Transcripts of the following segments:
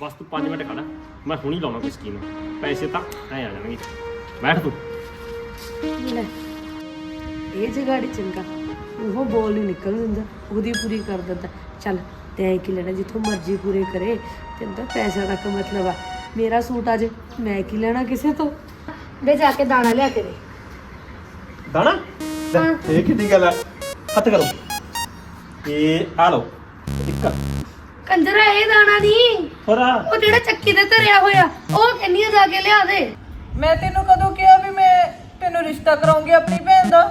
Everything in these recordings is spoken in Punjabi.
ਬਸ ਤੂੰ 5 ਮਿੰਟ ਖੜਾ। ਮੈਂ ਹੁਣੀ ਲਾਉਣਾ ਕੋਈ ਸਕੀਮ। ਪੈਸੇ ਤਾਂ ਐ ਆ ਜਾਣਗੇ। ਬੈਠ ਤੂੰ। ਲੈ। ਇਹ ਜਗਾੜੀ ਚੰਗਾ। ਉਹ ਬੋਲ ਨਹੀਂ ਨਿਕਲ ਦਿੰਦਾ। ਉਹਦੀ ਪੂਰੀ ਕਰ ਦਿੰਦਾ। ਚੱਲ ਤੈਂ ਕੀ ਲੈਣਾ? ਜਿੱਥੋਂ ਮਰਜ਼ੀ ਪੂਰੇ ਕਰੇ। ਤੈਨੂੰ ਤਾਂ ਪੈਸਾ ਤੱਕ ਮਤਲਬ ਆ? ਮੇਰਾ ਸੂਟ ਆ ਜੇ ਮੈਂ ਕੀ ਲੈਣਾ ਕਿਸੇ ਤੋਂ? ਵੇ ਜਾ ਕੇ ਦਾਣਾ ਲਿਆ ਕੇ ਦੇ। ਦਾਣਾ? ਲੈ, ਇਹ ਕਿੱਡੀ ਗੱਲ ਆ। ਹੱਥ ਕਰੋ। ਇਹ ਆ ਲਓ। ਇੱਕ ਕੰਜਰਾ ਇਹ ਦਾਣਾ ਨਹੀਂ ਹੋਰ ਉਹ ਜਿਹੜਾ ਚੱਕੀ ਤੇ ਧਰਿਆ ਹੋਇਆ ਉਹ ਕਿੰਨੀਆਂ ਜਾ ਕੇ ਲਿਆ ਦੇ। ਮੈਂ ਤੈਨੂੰ ਕਦੋਂ ਕਿਹਾ ਵੀ ਮੈਂ ਤੈਨੂੰ ਰਿਸ਼ਤਾ ਕਰਾਉਂਗੀ ਆਪਣੀ ਭੈਣ ਦਾ?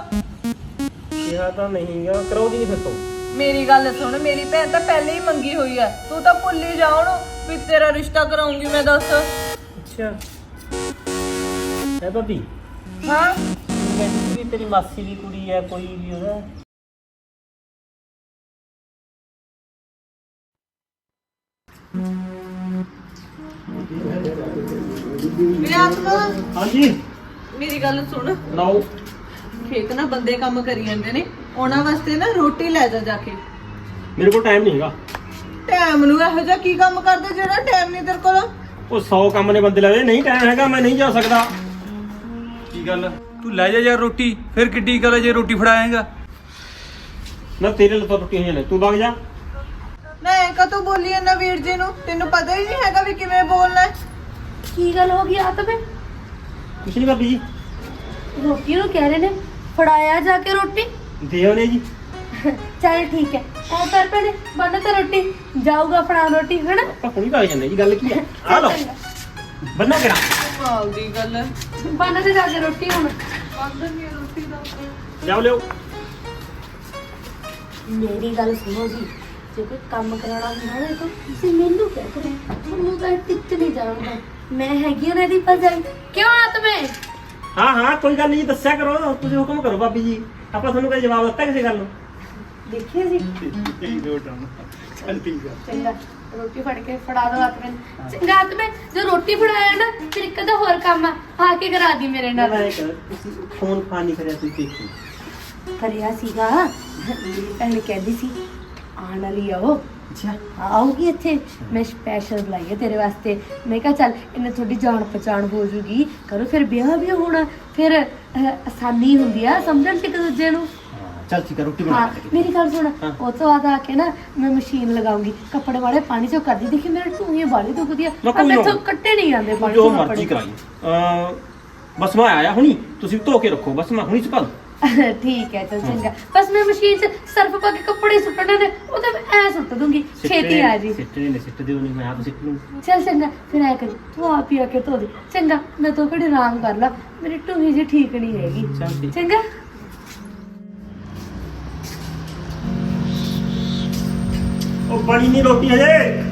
ਕਿਹਾ ਤਾਂ ਨਹੀਂਗਾ ਕਰਾਉਦੀ ਨਹੀਂ ਫਿਰ ਤੋਂ। ਮੇਰੀ ਗੱਲ ਸੁਣ ਮੇਰੀ ਭੈਣ ਤਾਂ ਪਹਿਲੇ ਹੀ ਮੰਗੀ ਹੋਈ ਆ। ਤੂੰ ਤਾਂ ਭੁੱਲ ਹੀ ਜਾ ਉਹਨੂੰ ਵੀ ਤੇਰਾ ਰਿਸ਼ਤਾ ਕਰਾਉਂਗੀ ਮੈਂ ਦੱਸ। ਅੱਛਾ। ਹੈ ਭਾਬੀ? ਹਾਂ। ਕਹਿੰਦੀ ਵੀ ਤੇਰੀ ਮਾਸੀ ਦੀ ਕੁੜੀ ਹੈ ਕੋਈ ਵੀ ਉਹਦਾ। ਮੇਰੇ ਆਤਮਾ ਹਾਂਜੀ। ਮੇਰੀ ਗੱਲ ਸੁਣ। ਨਾਓ ਖੇਤ ਨਾ ਬੰਦੇ ਕੰਮ ਕਰੀ ਜਾਂਦੇ ਨੇ। ਉਹਨਾਂ ਵਾਸਤੇ ਨਾ ਰੋਟੀ ਲੈ ਜਾ ਜਾ ਕੇ। ਮੇਰੇ ਕੋਲ ਟਾਈਮ ਨਹੀਂ ਹੈਗਾ। ਟਾਈਮ ਨੂੰ ਇਹੋ ਜਿਹਾ ਕੀ ਕੰਮ ਕਰਦੇ ਜਿਹੜਾ ਟਾਈਮ ਨਹੀਂ ਤੇਰੇ ਕੋਲ? ਉਹ 100 ਕੰਮ ਨੇ ਬੰਦੇ ਲਾਵੇ ਨਹੀਂ ਟਾਈਮ ਹੈਗਾ ਮੈਂ ਨਹੀਂ ਜਾ ਸਕਦਾ। ਕੀ ਗੱਲ? ਤੂੰ ਲੈ ਜਾ ਯਾਰ ਰੋਟੀ ਫਿਰ ਕਿੱਡੀ ਗੱਲ ਹੈ ਜੇ ਰੋਟੀ ਫੜਾਏਗਾ। ਨਾ ਤੇਰੇ ਲਈ ਤਾਂ ਰੋਟੀ ਤੂੰ ਵਗ ਜਾ। ਮੈਂ ਕਦੋਂ ਬੋਲੀ ਇਹਨਾਂ ਵੀਰ ਜੀ ਨੂੰ? ਤੈਨੂੰ ਪਤਾ ਹੀ ਨਹੀਂ ਹੈਗਾ ਵੀ ਕਿਵੇਂ ਬੋਲਣਾ ਹੈ। ਕੀ ਗੱਲ ਹੋ ਗਈ ਆ ਤਾਂ? ਕੁਛ ਨਹੀਂ ਭਾਬੀ ਜੀ। ਰੋਟੀ ਨੂੰ ਕਹਿ ਰਹੇ ਨੇ ਫੜਾਇਆ ਜਾ ਕੇ ਰੋਟੀ? ਦੇ ਆਉਨੇ ਜੀ। ਚੱਲ ਠੀਕ ਹੈ ਐ ਕਰ ਪੈਣੇ ਬੰਨ ਤੇ ਰੋਟੀ ਜਾਊਗਾ ਫੜਾ ਰੋਟੀ ਹਨਾ? ਆਪਾਂ ਹੁਣੀ ਜਾਂਦੇ ਜੀ ਗੱਲ ਕੀ ਹੈ? ਆ ਲਓ ਬੰਨਾ ਕਿਹੜਾ? ਕਮਾਲ ਦੀ ਗੱਲ ਹੈ। ਬੰਨ ਤੇ ਜਾ ਕੇ ਰੋਟੀ ਹੁਣ। ਲਿਆਓ। ਲਿਓ ਮੇਰੀ ਗੱਲ ਸੁਣੋ ਜੀ ਜੇ ਕੋਈ ਕੰਮ ਕਰਾਉਣਾ ਹੁੰਦਾ ਨਾ ਤਾਂ ਤੁਸੀਂ ਮੈਨੂੰ ਕਹਿ ਕਰੋ। ਤੁਹਾਨੂੰ ਤਾਂ ਟਿੱਚ ਨਹੀਂ ਜਾਣਦਾ। ਮੈਂ ਹੈਗੀ ਉਹਨਾਂ ਦੀ ਭਜਾਈ ਕਿਉਂ ਆਤਮੇ ਹਾਂ ਹਾਂ ਕੋਈ ਗੱਲ ਨਹੀਂ ਦੱਸਿਆ ਕਰੋ। ਤੁਸੀਂ ਹੁਕਮ ਕਰੋ ਭਾਬੀ ਜੀ। ਆਪਾਂ ਤੁਹਾਨੂੰ ਕੋਈ ਜਵਾਬ ਦਿੱਤਾ ਕਿਸੇ ਗੱਲ ਨੂੰ? ਦੇਖਿਆ ਜੀ ਚੱਲ ਠੀਕ ਆ ਚੰਗਾ ਰੋਟੀ ਫੜ ਕੇ ਫੜਾ ਦੋ ਆਤਮੇ ਨੂੰ। ਚੰਗਾ ਆਤਮੇ ਜੇ ਰੋਟੀ ਫੜਾਇਆ ਨਾ ਫਿਰ ਇੱਕ ਤਾਂ ਹੋਰ ਕੰਮ ਆ। ਆ ਕੇ ਕਰਾ ਦੀ ਮੇਰੇ ਨਾਲ। ਮੈਂ ਕਰ ਤੁਸੀਂ ਫੋਨ ਫਾਨ ਕਰਿਆ ਤੁਸੀਂ ਦੇਖੋ। ਕਰਿਆ ਸੀਗਾ। ਮੇਰੀ ਭੈਣ ਕਹਿੰਦੀ ਸੀ ਆਉਣ ਵਾਲੀ ਆਓ ਅੱਛਾ। ਆਉਗੀ ਇੱਥੇ। ਮੈਂ ਸਪੈਸ਼ਲ ਬੁਲਾਈ ਹੈ ਤੇਰੇ ਵਾਸਤੇ। ਮੈਂ ਕਿਹਾ ਚੱਲ ਇਹਨੇ ਤੁਹਾਡੀ ਜਾਣ ਪਛਾਣ ਹੋ ਜੂਗੀ। ਕਰੋ ਫਿਰ ਵਿਆਹ ਵੀ ਹੋਣਾ। ਫਿਰ ਅਹ, ਆਸਾਨੀ ਹੁੰਦੀ ਆ। ਸਮਝਣ ਚ ਇੱਕ ਦੂਜੇ ਨੂੰ। ਚੱਲ ਠੀਕ ਆ ਰੋਟੀ ਹਾਂ ਮੇਰੀ ਗੱਲ ਸੁਣ। ਹਾਂ। ਉਹ ਤੋਂ ਬਾਅਦ ਆ ਕੇ ਨਾ ਮੈਂ ਮਸ਼ੀਨ ਲਗਾਉਂਗੀ। ਕੱਪੜੇ ਵਾਲੇ ਪਾਣੀ ਚੋਂ ਕਰਦੀ ਦੇਖੀ ਮੇਰੇ ਟੂਹੇ ਵਾਲੀ ਦੁਖਦੀ ਆ ਪਰ ਕੋਈ ਨਾ- ਮੈਥੋਂ ਕੱਟੇ ਨਹੀਂ ਜਾਂਦੇ ਪਾਣੀ ਜੋ ਚੋਂ ਮਰਜ਼ੀ ਕੱਪੜੇ। ਕਰਾਈ ਅ ਬਸ ਮੈਂ ਆਇਆ ਹੁਣੀ। ਤੁਸੀਂ ਧੋ ਕੇ ਰੱਖੋ। ਬਸ ਮੈਂ ਹੁਣੀ ਦੂੰ ਠੀਕ ਹੈ ਚਲ ਚੰਗਾ। ਬਸ ਮੈਂ ਮਸ਼ੀਨ 'ਚ ਸਰਫ ਪਾ ਕੇ ਕੱਪੜੇ ਸੁੱਟਣੇ ਨੇ ਉਹ ਤਾਂ ਮੈਂ ਐ ਸੁੱਟ ਦੂੰਗੀ। ਛੇਤੀ ਆ ਜੀ। ਸਿੱਟੇ ਨੇ ਸਿੱਟ ਦਿਓ ਨਹੀਂ ਮੈਂ ਆਪ ਸਿੱਟ ਲੂੰ। ਚੱਲ ਚੰਗਾ ਫਿਰ ਐ ਕਰੀ ਤੂੰ ਆਪ ਹੀ ਆ ਕੇ ਧੋ ਦੇ। ਚੰਗਾ ਮੈਂ ਤੋਂ ਘੜੀ ਆਰਾਮ ਕਰ ਲਾ। ਮੇਰੀ ਢੂਹੀ ਜੀ ਠੀਕ ਨਹੀਂ ਹੈਗੀ। ਚੱਲ ਠੀਕ। ਚੰਗਾ। ਉਹ ਬਣੀ ਨਹੀਂ ਰੋਟੀ ਹਜੇ।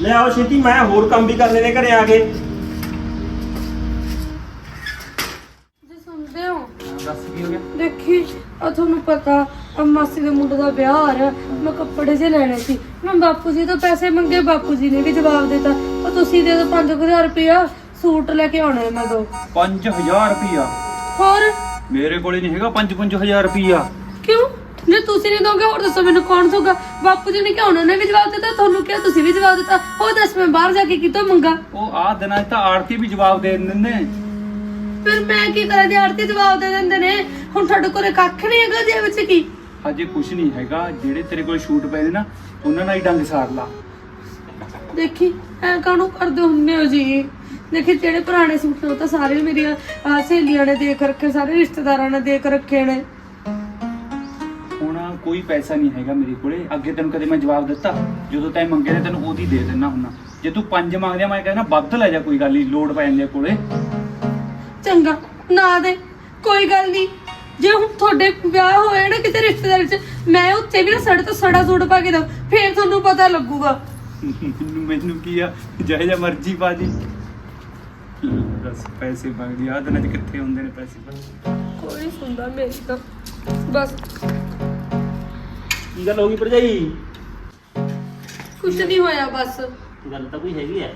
ਲੈ ਆਓ ਛੇਤੀ ਮੈਂ ਹੋਰ ਕੰਮ ਵੀ ਕਰਨੇ ਨੇ ਘਰੇ ਆ ਕੇ। ਦੇਖੀ ਆ ਤੁਹਾਨੂੰ ਪਤਾ ਆ ਮਾਸੀ ਦੇ ਮੁੰਡੇ ਦਾ ਵਿਆਹ ਆ ਰਿਹਾ। ਮੈਂ ਕੱਪੜੇ ਜੇ ਲੈਣੇ ਸੀ। ਮੈਂ ਬਾਪੂ ਜੀ ਤੋਂ ਪੈਸੇ ਮੰਗੇ ਬਾਪੂ ਜੀ ਨੇ ਵੀ ਜਵਾਬ ਦਿੱਤਾ। ਉਹ ਤੁਸੀਂ ਦੇ ਦਿਓ 5000 ਰੁਪਇਆ ਸੂਟ ਲੈ ਕੇ ਆਉਣਾ ਮੈਂ ਦੋ। 5000 ਰੁਪਿਆ ਹੋਰ? ਮੇਰੇ ਕੋਲੇ ਨਹੀਂ ਹੈਗਾ 5-5000 ਰੁਪਿਆ ਕਿਉਂ? ਜੇ ਤੁਸੀਂ ਨਹੀਂ ਦੋਗੇ ਹੋਰ ਦੱਸੋ ਮੈਨੂੰ ਕੌਣ ਦੋਗਾ ਬਾਪੂ ਜੀ ਨੇ ਕਿਹਾ ਉਹਨਾਂ ਨੇ ਵੀ ਜਵਾਬ ਦਿੱਤਾ ਤੁਹਾਨੂੰ ਕਿਹਾ ਤੁਸੀਂ ਵੀ ਜਵਾਬ ਦਿੱਤਾ। ਉਹ ਦੱਸ ਮੈਂ ਬਾਹਰ ਜਾ ਕੇ ਕਿਤੋਂ ਮੰਗਾ? ਉਹ ਆ ਦਿਨਾਂ 'ਚ ਤਾਂ ਆੜਤੀ ਵੀ ਜਵਾਬ ਦੇ ਦਿੰਦੇ ਨੇ। ਫਿਰ ਮੈਂ ਕੀ ਕਰਾਂ? ਜੇ ਆਰਤੀ ਜਵਾਬ ਦੇ ਦਿੰਦੇ ਨੇ ਹੁਣ ਤੁਹਾਡੇ ਕੋਲੇ ਕੱਖ ਨਹੀਂ ਹੈਗਾ ਜੇ ਵਿੱਚ ਕੀ? ਹਜੇ ਕੁਝ ਨਹੀਂ ਹੈਗਾ। ਜਿਹੜੇ ਤੇਰੇ ਕੋਲ ਸ਼ੂਟ ਪਏ ਨੇ ਨਾ ਉਹਨਾਂ ਨਾਲ ਹੀ ਡੰਗ ਸਾਰ ਲਾ। ਦੇਖੀ ਐ ਕਾਹਨੂੰ ਕਰਦੇ ਹੁੰਦੇ ਹੋ ਜੀ? ਦੇਖੀ ਜਿਹੜੇ ਪੁਰਾਣੇ ਸੂਟ ਨੇ ਉਹ ਤਾਂ ਸਾਰੇ ਮੇਰੀਆਂ ਸਹੇਲੀਆਂ ਨੇ ਦੇਖ ਰੱਖੇ ਸਾਰੇ ਰਿਸ਼ਤੇਦਾਰਾਂ ਨੇ ਦੇਖ ਰੱਖੇ ਨੇ। ਹੁਣ ਕੋਈ ਪੈਸਾ ਨਹੀਂ ਹੈਗਾ ਮੇਰੇ ਕੋਲੇ। ਅੱਗੇ ਤੈਨੂੰ ਕਦੇ ਮੈਂ ਜਵਾਬ ਦਿੱਤਾ? ਜਦੋਂ ਤੈਂ ਮੰਗੇ ਨੇ ਤੈਨੂੰ ਉਹਦੀ ਦੇ ਦਿੰਦਾ ਹੁੰਨਾ। ਜੇ ਤੂੰ ਪੰਜ ਮੰਗਦਿਆ ਮੈਂ ਕਹਿੰਦਾ ਵੱਧ ਲੈ ਜਾ ਕੋਈ ਗੱਲ ਨਹੀਂ ਲੋਡ ਪੈ ਜਾਂਦੀ ਆ ਕੋਲੇ। ਚੰਗਾ ਨਾ ਦੇ ਕੋਈ ਗੱਲ ਨਹੀਂ। ਜੇ ਹੁਣ ਤੁਹਾਡੇ ਵਿਆਹ ਹੋਇਆ ਨਾ ਕਿਤੇ ਰਿਸ਼ਤੇਦਾਰੀ ਚ ਮੈਂ ਉੱਥੇ ਵੀ ਨਾ ਸੜੇ ਤੋਂ ਸੜਾ ਸੂਟ ਪਾ ਕੇ ਦਊ ਫੇਰ ਤੁਹਾਨੂੰ ਪਤਾ ਲੱਗੂਗਾ। ਮੈਨੂੰ ਮੈਨੂੰ ਕੀ ਆ? ਜਿਹੇ ਜਿਹਾ ਮਰਜ਼ੀ ਪਾ ਦੀ ਬਸ ਪੈਸੇ ਮੰਗਦੀ ਆ ਦਿਨਾਂ 'ਚ ਕਿੱਥੇ ਹੁੰਦੇ ਨੇ ਪੈਸੇ? ਕੋਈ ਨਹੀਂ ਸੁਣਦਾ ਮੇਰੀ ਤਾਂ। ਬਸ। ਕੀ ਗੱਲ ਹੋ ਗਈ ਭਰਜਾਈ? ਕੁਛ ਨਹੀਂ ਹੋਇਆ ਬਸ। ਗੱਲ ਤਾਂ ਕੋਈ ਹੈਗੀ ਹੈ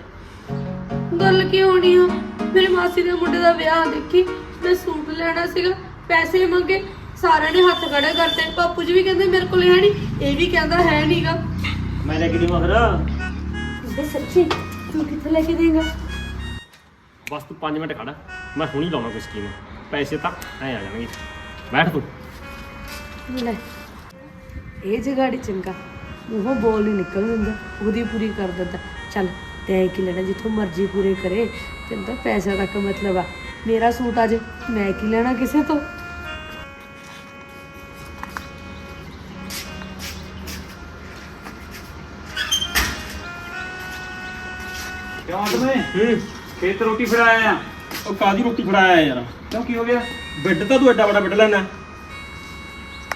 ਗੱਲ ਕੀ ਹੋਣੀ ਆ? ਮੇਰੇ ਮਾਸੀ ਦੇ ਮੁੰਡੇ ਦਾ ਵਿਆਹ ਦੇਖੀ ਮੈਂ ਸੂਟ ਲੈਣਾ ਸੀਗਾ ਪੈਸੇ ਮੰਗੇ ਸਾਰਿਆਂ ਨੇ ਹੱਥ ਖੜੇ ਕਰਤੇ। ਬਾਪੂ ਜੀ ਵੀ ਕਹਿੰਦੇ ਮੇਰੇ ਕੋਲ ਹੈ ਨਹੀਂ ਇਹ ਵੀ ਕਹਿੰਦਾ ਹੈ ਨਹੀਂਗਾ ਮੈਂ ਲੈ ਕੇ ਦੇਵਾਂ ਫਿਰ? ਬੇ ਸੱਚੀ ਤੂੰ ਕਿੱਥੇ ਲੈ ਕੇ ਦੇਗਾ? ਬਸ ਤੂੰ 5 ਮਿੰਟ ਖੜ ਮੈਂ ਹੁਣੀ ਲਾਉਣਾ ਕੋਈ ਸਕੀਮ। ਪੈਸੇ ਤਾਂ ਐ ਆ ਜਾਣਗੇ। ਬੈਠ ਤੂੰ। ਲੈ ਇਹ ਜਗਾੜੀ ਚੰਗਾ। ਉਹ ਬੋਲ ਨਹੀਂ ਨਿਕਲ ਦਿੰਦਾ ਉਹਦੀ ਪੂਰੀ ਕਰ ਦਿੰਦਾ। ਚੱਲ। ਤੈਂ ਕੀ ਲੈਣਾ ਜਿੱਥੋਂ ਮਰਜ਼ੀ ਪੂਰੇ ਕਰੇ। ਤੈਨੂੰ ਤਾਂ ਪੈਸਾ ਤੱਕ ਮਤਲਬ ਆ। ਮੇਰਾ ਸੂਟ ਅੱਜ ਮੈਂ ਕੀ ਲੈਣਾ ਕਿਸੇ ਤੋਂ? ਕਿਉਂ ਆਦਮੇ ਹੂੰ। ਖੇਤ ਰੋਟੀ ਫੜਾਇਆ ਆ। ਉਹ ਕਾਦੀ ਰੋਟੀ ਫੜਾਇਆ ਯਾਰ? ਕਿਉਂ ਕੀ ਹੋ ਗਿਆ? ਬਿੱਡ ਤਾਂ ਤੂੰ ਐਡਾ ਵੱਡਾ ਬਿੱਡ ਲੈਣਾ।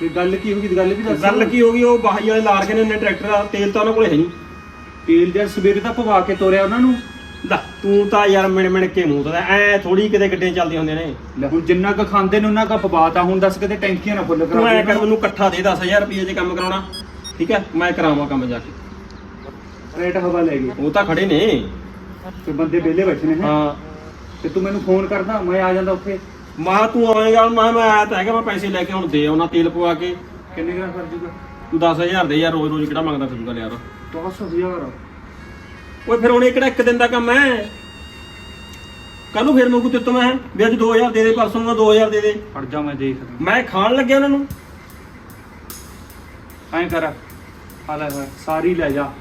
ਤੇ ਗੱਲ ਕੀ ਹੋ ਗਈ? ਗੱਲ ਵੀ ਦੱਸ। ਗੱਲ ਕੀ ਹੋ ਗਈ? ਉਹ ਬਾਹੀ ਵਾਲੇ ਲਾਰ ਕੇ ਨੇ ਉਹਨੇ ਟਰੈਕਟਰ ਦਾ ਤੇਲ ਤਾਂ ਉਹਨਾਂ ਕੋਲੇ ਹੈ ਨਹੀਂ। ਤੇਲ ਜਰ ਸਵੇਰੇ ਤਾਂ ਪਵਾ ਕੇ ਤੋਰਿਆ ਉਹਨਾਂ ਨੂੰ। ਲੈ ਤੂੰ ਤਾਂ ਯਾਰ ਮਿਣ ਮਿਣ ਕੇ ਮੂੰਹ ਤਾਂ ਐ ਥੋੜੀ ਕਿਤੇ ਗੱਡੀਆਂ ਚੱਲਦੀਆਂ ਹੁੰਦੀਆਂ ਨੇ। ਲੈ ਹੁਣ ਜਿੰਨਾ ਕ ਖਾਂਦੇ ਨੇ ਉਹਨਾਂ ਕ ਪਵਾਤਾ ਹੁਣ ਦੱਸ ਕਿਤੇ ਟੈਂਕੀਆਂ ਨਾ ਫੁੱਲ ਤੂੰ ਐ ਕਰਾ ਕਰ ਮੈਨੂੰ ਇਕੱਠਾ ਦੇ 10000 ਰੁਪਏ ਜੇ ਕੰਮ ਕਰਾਉਣਾ। ਠੀਕ ਹੈ? ਮੈਂ ਕਰਾਵਾਂ ਕੰਮ ਜਾ ਕੇ। ਰੇਟ ਹਵਾ ਲੈ ਗਈ। ਉਹ ਤਾਂ ਖੜੇ ਨੇ। ਤੇ ਬੰਦੇ ਵਿਹਲੇ ਬੈਠੇ ਨੇ ਹੈਂ। ਹਾਂ। ਤੇ ਤੂੰ ਮੈਨੂੰ ਫੋਨ ਕਰਦਾ ਮੈਂ ਆ ਜਾਂਦਾ ਉੱਥੇ। ਮਾਂ ਤੂੰ ਆਏਗਾ ਮੈਂ ਮੈਂ ਆਇਆ ਤਾਂ ਹੈਗਾ ਮੈਂ ਪੈਸੇ ਲੈ ਕੇ ਹੁਣ ਦੇ ਆਉਣਾ ਤੇਲ ਪਵਾ ਕੇ। ਕਿੰਨੇ ਗ੍ਰਾਮ ਕਰ ਜੂਗਾ ਤੂੰ 10000 ਦੇ ਯਾਰ ਰੋਜ਼ ਰੋਜ਼ ਕਿਹੜਾ ਮੰਗਦਾ ਫਿਰੂਗਾ ਯਾਰ? 10000 ਓਏ ਫਿਰ ਹੁਣ ਇਹ ਕਿਹੜਾ ਇੱਕ ਦਿਨ ਦਾ ਕੰਮ ਹੈ? ਕੱਲ ਨੂੰ ਫਿਰ ਮੰਗੂ ਤੇ ਤੋਂ ਮੈਂ ਵੀ ਅੱਜ 2000 ਦੇ ਦੇ ਪਰਸੋਂ ਨੂੰ 2000 ਦੇ ਦੇ ਫੜ ਜਾ ਮੈਂ ਦੇਖਦਾ ਮੈਂ ਖਾਣ ਲੱਗਿਆ ਉਹਨਾਂ ਨੂੰ। ਐਂ ਕਰ ਆ ਲੈ ਸਾਰੀ ਲੈ ਜਾ।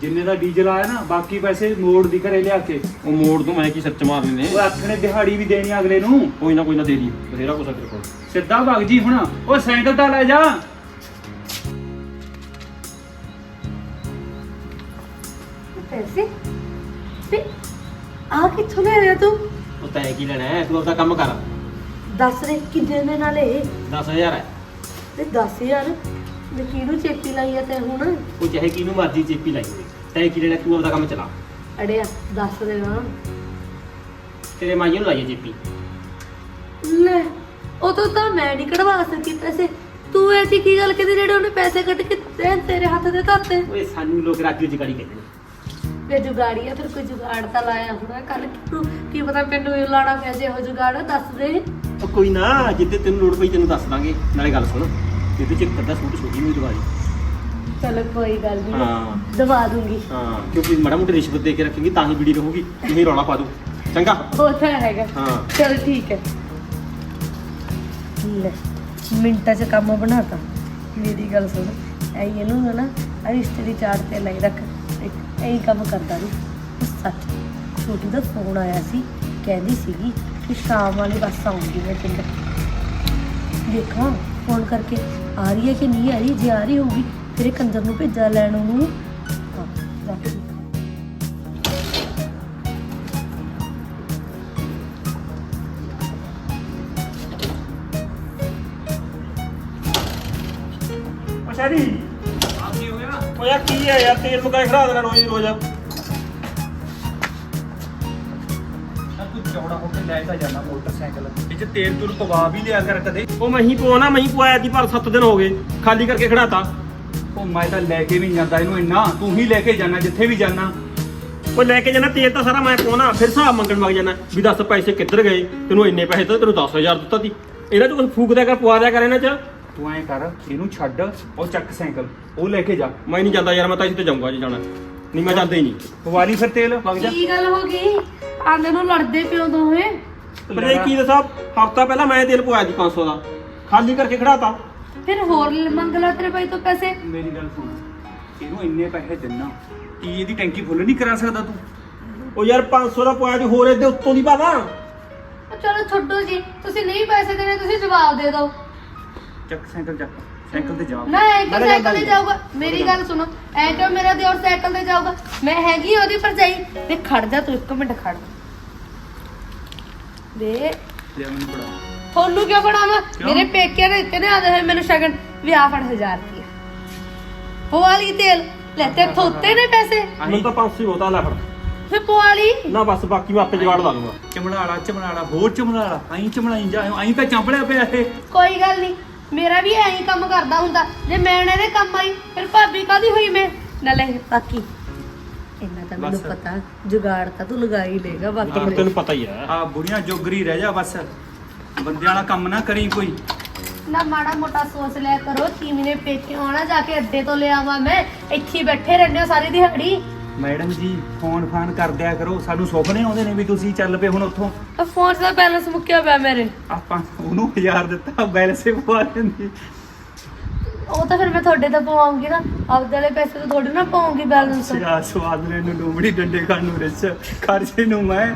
ਜਿੰਨੇ ਦਾ ਡੀਜ਼ਲ ਆਇਆ ਨਾ ਬਾਕੀ ਪੈਸੇ ਮੋੜ ਦੀ ਘਰੇ ਲਿਆ ਕੇ। ਉਹ ਮੋੜ ਤੋਂ ਮੈਂ ਕੀ ਸੱਚ ਮਾਰਨੇ ਨੇ ਉਹ ਆਖਣੇ ਦਿਹਾੜੀ ਵੀ ਦੇਣੀ ਅਗਲੇ ਨੂੰ। ਕੋਈ ਨਾ ਕੋਈ ਨਾ ਦੇ ਦੀ। ਬਥੇਰਾ ਕੁਛ ਆ ਤੇਰੇ ਕੋਲ। ਸਿੱਧਾ ਭਗ ਜੀ ਹੁਣ। ਉਹ ਸਾਈਕਲ ਤਾਂ ਲੈ ਜਾ। ਪੈਸੇ ਤੇ ਆ ਕਿੱਥੋਂ ਲੈ ਆਇਆ ਤੂੰ? ਉਹ ਤੈਂ ਕੀ ਲੈਣਾ ਹੈ? ਤੂੰ ਆਪਦਾ ਕੰਮ ਕਰ। ਦੱਸ ਦੇ ਕਿੰਨੇ ਦੇ ਨਾਲੇ 10000 ਹੈ। ਤੇ ਦੱਸ ਯਾਰ ਮੈਂ ਕਿਹਨੂੰ ਚੇਪੀ ਲਾਈ ਆ ਤੇ ਹੁਣ? ਉਹ ਚਾਹੇ ਕਿਹਨੂੰ ਮਰਜ਼ੀ ਚੇਪੀ ਲਾਈ ਹੋਵੇ। ਤੈਂ ਕੀ ਲੈਣਾ ਤੂੰ ਆਪਦਾ ਕੰਮ ਚਲਾ। ਅੜਿਆ ਦੱਸ ਦੇ ਨਾ। ਤੇਰੇ ਮਾਈਆਂ ਨੂੰ ਲਾਈਏ ਚੇਪੀ। ਲੈ ਉਦੋਂ ਤਾਂ ਮੈਂ ਨਹੀਂ ਕਢਵਾ ਸਕੀ ਪੈਸੇ। ਤੂੰ ਐਸੀ ਕੀ ਗੱਲ ਕੀਤੀ ਜਿਹੜੇ ਉਹਨੇ ਪੈਸੇ ਕੱਢ ਕੇ ਤੈਂ ਤੇਰੇ ਹੱਥ ਦੇ ਧਰਤੇ? ਓਏ ਸਾਨੂੰ ਲੋਕ ਰਾਜੂ ਜਗਾੜੀ ਕਹਿੰਦੇ ਨੇ। ਵੇ ਜੁਗਾੜੀ ਆ ਫਿਰ ਕੋਈ ਜੁਗਾੜ ਤਾਂ ਲਾਇਆ ਹੋਣਾ। ਕੱਲ ਕਿਉਂ ਕੀ ਪਤਾ ਮੈਨੂੰ ਇਹ ਲਾਣਾ ਪਿਆ ਜੇ ਉਹ ਜੁਗਾੜ ਦੱਸ ਦੇ। ਉਹ ਕੋਈ ਨਾ ਜਿੱਤੇ ਤੈਨੂੰ ਲੋੜ ਪਈ ਤੈਨੂੰ ਦੱਸ ਦਾਂਗੇ। ਨਾਲੇ ਗੱਲ ਸੁਣ ਇਹਦੇ ਚ ਇੱਕ ਅੱਧਾ ਸੂਟ ਛੋਟੀ ਨੂੰ ਦਵਾ ਦੀ। ਚਲ ਕੋਈ ਗੱਲ ਨਹੀਂ ਹਾਂ। ਦਵਾ ਦੂੰਗੀ। ਹਾਂ ਕਿਉਂਕਿ ਮਾੜਾ ਮੋਟੀ ਰਿਸ਼ਵਤ ਦੇ ਕੇ ਰੱਖੇਂਗੀ ਤਾਂ ਹੀ ਵੀੜੀ ਰਹੂਗੀ ਤੁਸੀਂ ਰੌਲਾ ਪਾ ਦੋ। ਚੰਗਾ? ਉਹ ਤਾਂ ਹੈਗਾ। ਹਾਂ। ਚਲ ਠੀਕ ਹੈ। ਲੈ ਮਿੰਟਾਂ 'ਚ ਕੰਮ ਬਣਾਤਾ। ਮੇਰੀ ਗੱਲ ਸੁਣ ਐ ਇਹਨੂੰ ਨਾ ਆ ਰਿਸ਼ਤੇ ਦੀ ਚਾੜ ਤੇ ਲਾਈ ਰੱਖ। ਇਹੀ ਕੰਮ ਕਰਦਾ ਨਹੀਂ ਸੱਚ, ਛੋਟੀ ਦਾ ਫੋਨ ਆਇਆ ਸੀ। ਕਹਿੰਦੀ ਸੀਗੀ ਕਿ ਸ਼ਾਮ ਵਾਲੀ ਬੱਸ ਆਉਂਗੀ ਮੈਂ ਪਿੰਡ। ਦੇਖਾਂ ਫੋਨ ਕਰਕੇ, ਆ ਰਹੀ ਹੈ ਕਿ ਨਹੀਂ ਆ ਰਹੀ? ਜੇ ਆ ਰਹੀ ਹੋਊਗੀ, ਫਿਰ ਇਹ ਕੰਦਰ ਨੂੰ ਭੇਜਾ ਲੈਣ ਉਹਨੂੰ। ਹਾਂ, ਜਾ ਕੇ ਦੇਖਾਂ। ਅੱਛਾ ਜੀ ਹੋ ਗਿਆ ਓ ਯਾਰ ਕੀ ਹੈ ਯਾਰ? ਤੇਲ ਮੁਕਾਏ ਖੜਾ ਦੇਣਾ ਰੋਜ਼। ਦੀ ਰੋਜ਼ ਤੂੰ ਚੌੜਾ ਹੋ ਕੇ ਲੈ ਤਾਂ ਜਾਣਾ ਮੋਟਰਸਾਈਕਲ। ਇਹ ਚ ਤੇਲ ਤੂਲ ਪਵਾ ਵੀ ਲਿਆ ਕਰ ਕਦੇ ਉਹ ਮੈਂ ਹੀ ਪਵਾਉਣਾ ਮੈਂ ਹੀ ਪਵਾਇਆ ਦੀ ਪਰ 7 ਦਿਨ ਹੋ ਗਏ ਖਾਲੀ ਕਰਕੇ ਖੜਾਤਾ। ਉਹ ਮੈਂ ਤਾਂ ਲੈ ਕੇ ਵੀ ਨੀ ਜਾਂਦਾ ਇਹਨੂੰ ਇੰਨਾ। ਤੂੰ ਹੀ ਲੈ ਕੇ ਜਾਣਾ ਜਿੱਥੇ ਵੀ ਜਾਣਾ। ਉਹ ਲੈ ਕੇ ਜਾਣਾ ਤੇਲ ਤਾਂ ਸਾਰਾ ਮੈਂ ਪਵਾਉਣਾ ਫਿਰ ਹਿਸਾਬ ਮੰਗਣ ਲੱਗ ਜਾਣਾ ਵੀ ਦੱਸ ਪੈਸੇ ਕਿੱਧਰ ਗਏ ਤੈਨੂੰ ਇੰਨੇ ਪੈਸੇ ਤਾਂ ਤੈਨੂੰ 10000 ਦਿੱਤਾ ਸੀ। ਇਹਨਾਂ ਚ ਕੁਝ ਫੂਕ ਦਿਆ ਕਰ ਪਵਾ ਦਿਆ ਕਰ ਇਹਨਾਂ ਚ। ਤੂੰ ਐਂ ਕਰ ਇਹਨੂੰ ਛੱਡ ਉਹ ਚੱਕ ਸਾਈਕਲ ਉਹ ਲੈ ਕੇ ਜਾ। ਮੈਂ ਨਹੀਂ ਜਾਂਦਾ ਯਾਰ ਮੈਂ ਤਾਂ ਇੱਥੇ ਜਾਊਂਗਾ ਜੇ ਜਾਣਾ। ਨਹੀਂ ਮੈਂ ਜਾਂਦਾ ਹੀ ਨਹੀਂ। ਪਵਾਲੀ ਫਿਰ ਤੇਲ ਵਗ ਜਾ। ਕੀ ਗੱਲ ਹੋ ਗਈ? ਆਂਦੇ ਨੂੰ ਲੜਦੇ ਪਿਓ ਦੋਵੇਂ। ਪਰ ਇਹ ਕੀ ਦੱਸਾਂ ਹਫਤਾ ਪਹਿਲਾਂ ਮੈਂ ਤੇਲ ਪਵਾਇਆ ਸੀ 500 ਦਾ। ਖਾਲੀ ਕਰਕੇ ਖੜਾਤਾ। ਫਿਰ ਹੋਰ ਮੰਗ ਲਾ ਤੇਰੇ ਭਾਈ ਤੋਂ ਪੈਸੇ। ਮੇਰੀ ਗੱਲ ਸੁਣ ਇਹਨੂੰ ਇੰਨੇ ਪੈਸੇ ਦਿੰਨਾ ਕੀ ਇਹਦੀ ਟੈਂਕੀ ਫੁੱਲ ਨਹੀਂ ਕਰਾ ਸਕਦਾ ਤੂੰ? ਉਹ ਯਾਰ 500 ਦਾ ਪਵਾਇਆ ਸੀ ਹੋਰ ਇਹਦੇ ਉੱਤੋਂ ਦੀ ਉਹ ਚਲੋ ਛੱਡੋ ਜੀ ਤੁਸੀਂ ਨਹੀਂ ਪੈਸੇ ਦੇਣੇ ਤੁਸੀਂ ਜਵਾਬ ਦੇ ਦਿਓ। ਚੱਕ ਸਾਈਕਲ ਚੱਕ ਸਾਈਕਲ ਤੇ ਜਾ ਨਾ ਐ ਕਿ ਸਾਈਕਲ ਤੇ ਜਾਊਗਾ? ਮੇਰੀ ਗੱਲ ਸੁਣੋ। ਐ ਕਿ ਮੇਰਾ ਦਿਓਰ ਸਾਈਕਲ ਤੇ ਜਾਊਗਾ? ਮੈਂ ਹੈਗੀ ਆ ਉਹਦੀ ਭਰਜਾਈ। ਤੇ ਖੜ ਜਾ ਤੂੰ ਇੱਕ ਮਿੰਟ ਖੜ। ਵੇ ਲੈ ਮੈਨੂੰ ਪੜਾ ਤੁਹਾਨੂੰ ਕਿਉਂ ਬਣਾਵਾਂ ਕਿਉਂ? ਮੇਰੇ ਪੇਕਿਆਂ ਨੇ ਦਿੱਤੇ ਨੇ ਆਦੇ ਹੋਏ ਮੈਨੂੰ ਸ਼ਗਨ। ਵੀ ਆ ਫੜ 1000 ਰੁਪਏ। ਪਵਾਲੀ ਤੇਲ। ਲੈ ਤੇ ਥੋਤੇ ਨੇ ਪੈਸੇ। ਮੈਨੂੰ ਤਾਂ 500 ਹੀ ਬਹੁਤਾ ਲੈ ਫੜ। ਫੇ ਪਵਾਲੀ ਨਾ ਬਸ ਬਾਕੀ ਮੈਂ ਆਪੇ ਜਵਾੜ ਲਾ ਲੂੰਗਾ। ਚਮੜਾੜਾ ਚਮੜਾੜਾ ਹੋਰ ਚਮੜਾੜਾ ਐਂ ਚਮੜਾਈ ਜਾ ਐਂ ਤਾਂ ਚੰਪੜਿਆ ਪਿਆ ਇਹ। ਕੋਈ ਗੱਲ ਨਹੀਂ ਮੇਰਾ ਵੀ ਐਂ ਹੀ ਕੰਮ ਕਰਦਾ ਹੁੰਦਾ। ਜੇ ਮੈਂ ਇਹਦੇ ਕੰਮ ਆਈ ਫਿਰ ਭਾਬੀ ਕਾਦੀ ਹੋਈ ਮੈਂ? ਨਾਲੇ ਬਾਕੀ ਇੰਨਾ ਤਾਂ ਮੈਨੂੰ ਬਸ। ਪਤਾ ਜੁਗਾੜ ਤਾਂ ਤੂੰ ਲਗਾ ਹੀ ਲੇਗਾ ਬਾਕੀ ਤੈਨੂੰ ਪਤਾ ਹੀ ਹੈ ਆ ਬੁੜੀਆਂ ਜੋਗਰੀ ਰਹਿ ਜਾ ਬਸ। ਬੰਦਿਆਂ ਵਾਲਾ ਕੰਮ ਨਾ ਕਰੀ ਕੋਈ। ਨਾ ਮਾੜਾ ਮੋਟਾ ਸੋਚ ਲਿਆ ਕਰੋ ਕਿਵੇਂ ਨੇ ਪੇਕੇ ਆਉਣਾ ਜਾ ਕੇ ਅੱਡੇ ਤੋਂ ਲਿਆਵਾਂ ਮੈਂ। ਇੱਥੇ ਹੀ ਬੈਠੇ ਰਹਿੰਦੇ ਹੋ ਸਾਰੀ ਦਿਹਾੜੀ। ਮੈਡਮ ਜੀ ਫੋਨ ਫਾਨ ਕਰ ਦਿਆ ਕਰੋ। ਸਾਨੂੰ ਸੁਪਨੇ ਆਉਂਦੇ ਨੇ ਵੀ ਤੁਸੀਂ ਚੱਲ ਪਏ ਹੁਣ ਉੱਥੋਂ। ਆ ਫੋਨ ਦਾ ਬੈਲੈਂਸ ਮੁੱਕਿਆ ਪਿਆ ਮੇਰੇ। ਆਪਾਂ ਉਹਨੂੰ 1000 ਦਿੱਤਾ ਬੈਲੈਂਸ ਹੀ ਪਵਾ ਦਿੰਦੀ ਉਹ ਤਾਂ ਫਿਰ ਮੈਂ ਤੁਹਾਡੇ ਤੋਂ ਪਵਾਉਂਗੀ ਨਾ। ਆਪਦੇ ਵਾਲੇ ਪੈਸੇ ਤਾਂ ਤੁਹਾਡੇ ਨਾਲ ਪਾਉਂਗੀ ਬੈਲੈਂਸ। ਸਿਆ ਸਵਾਦ ਲੈਣ ਨੂੰ ਲੋਬੜੀ ਡੰਡੇ ਖਾਣ ਨੂੰ ਰਿਸ। ਖਰਚੇ ਨੂੰ ਮੈਂ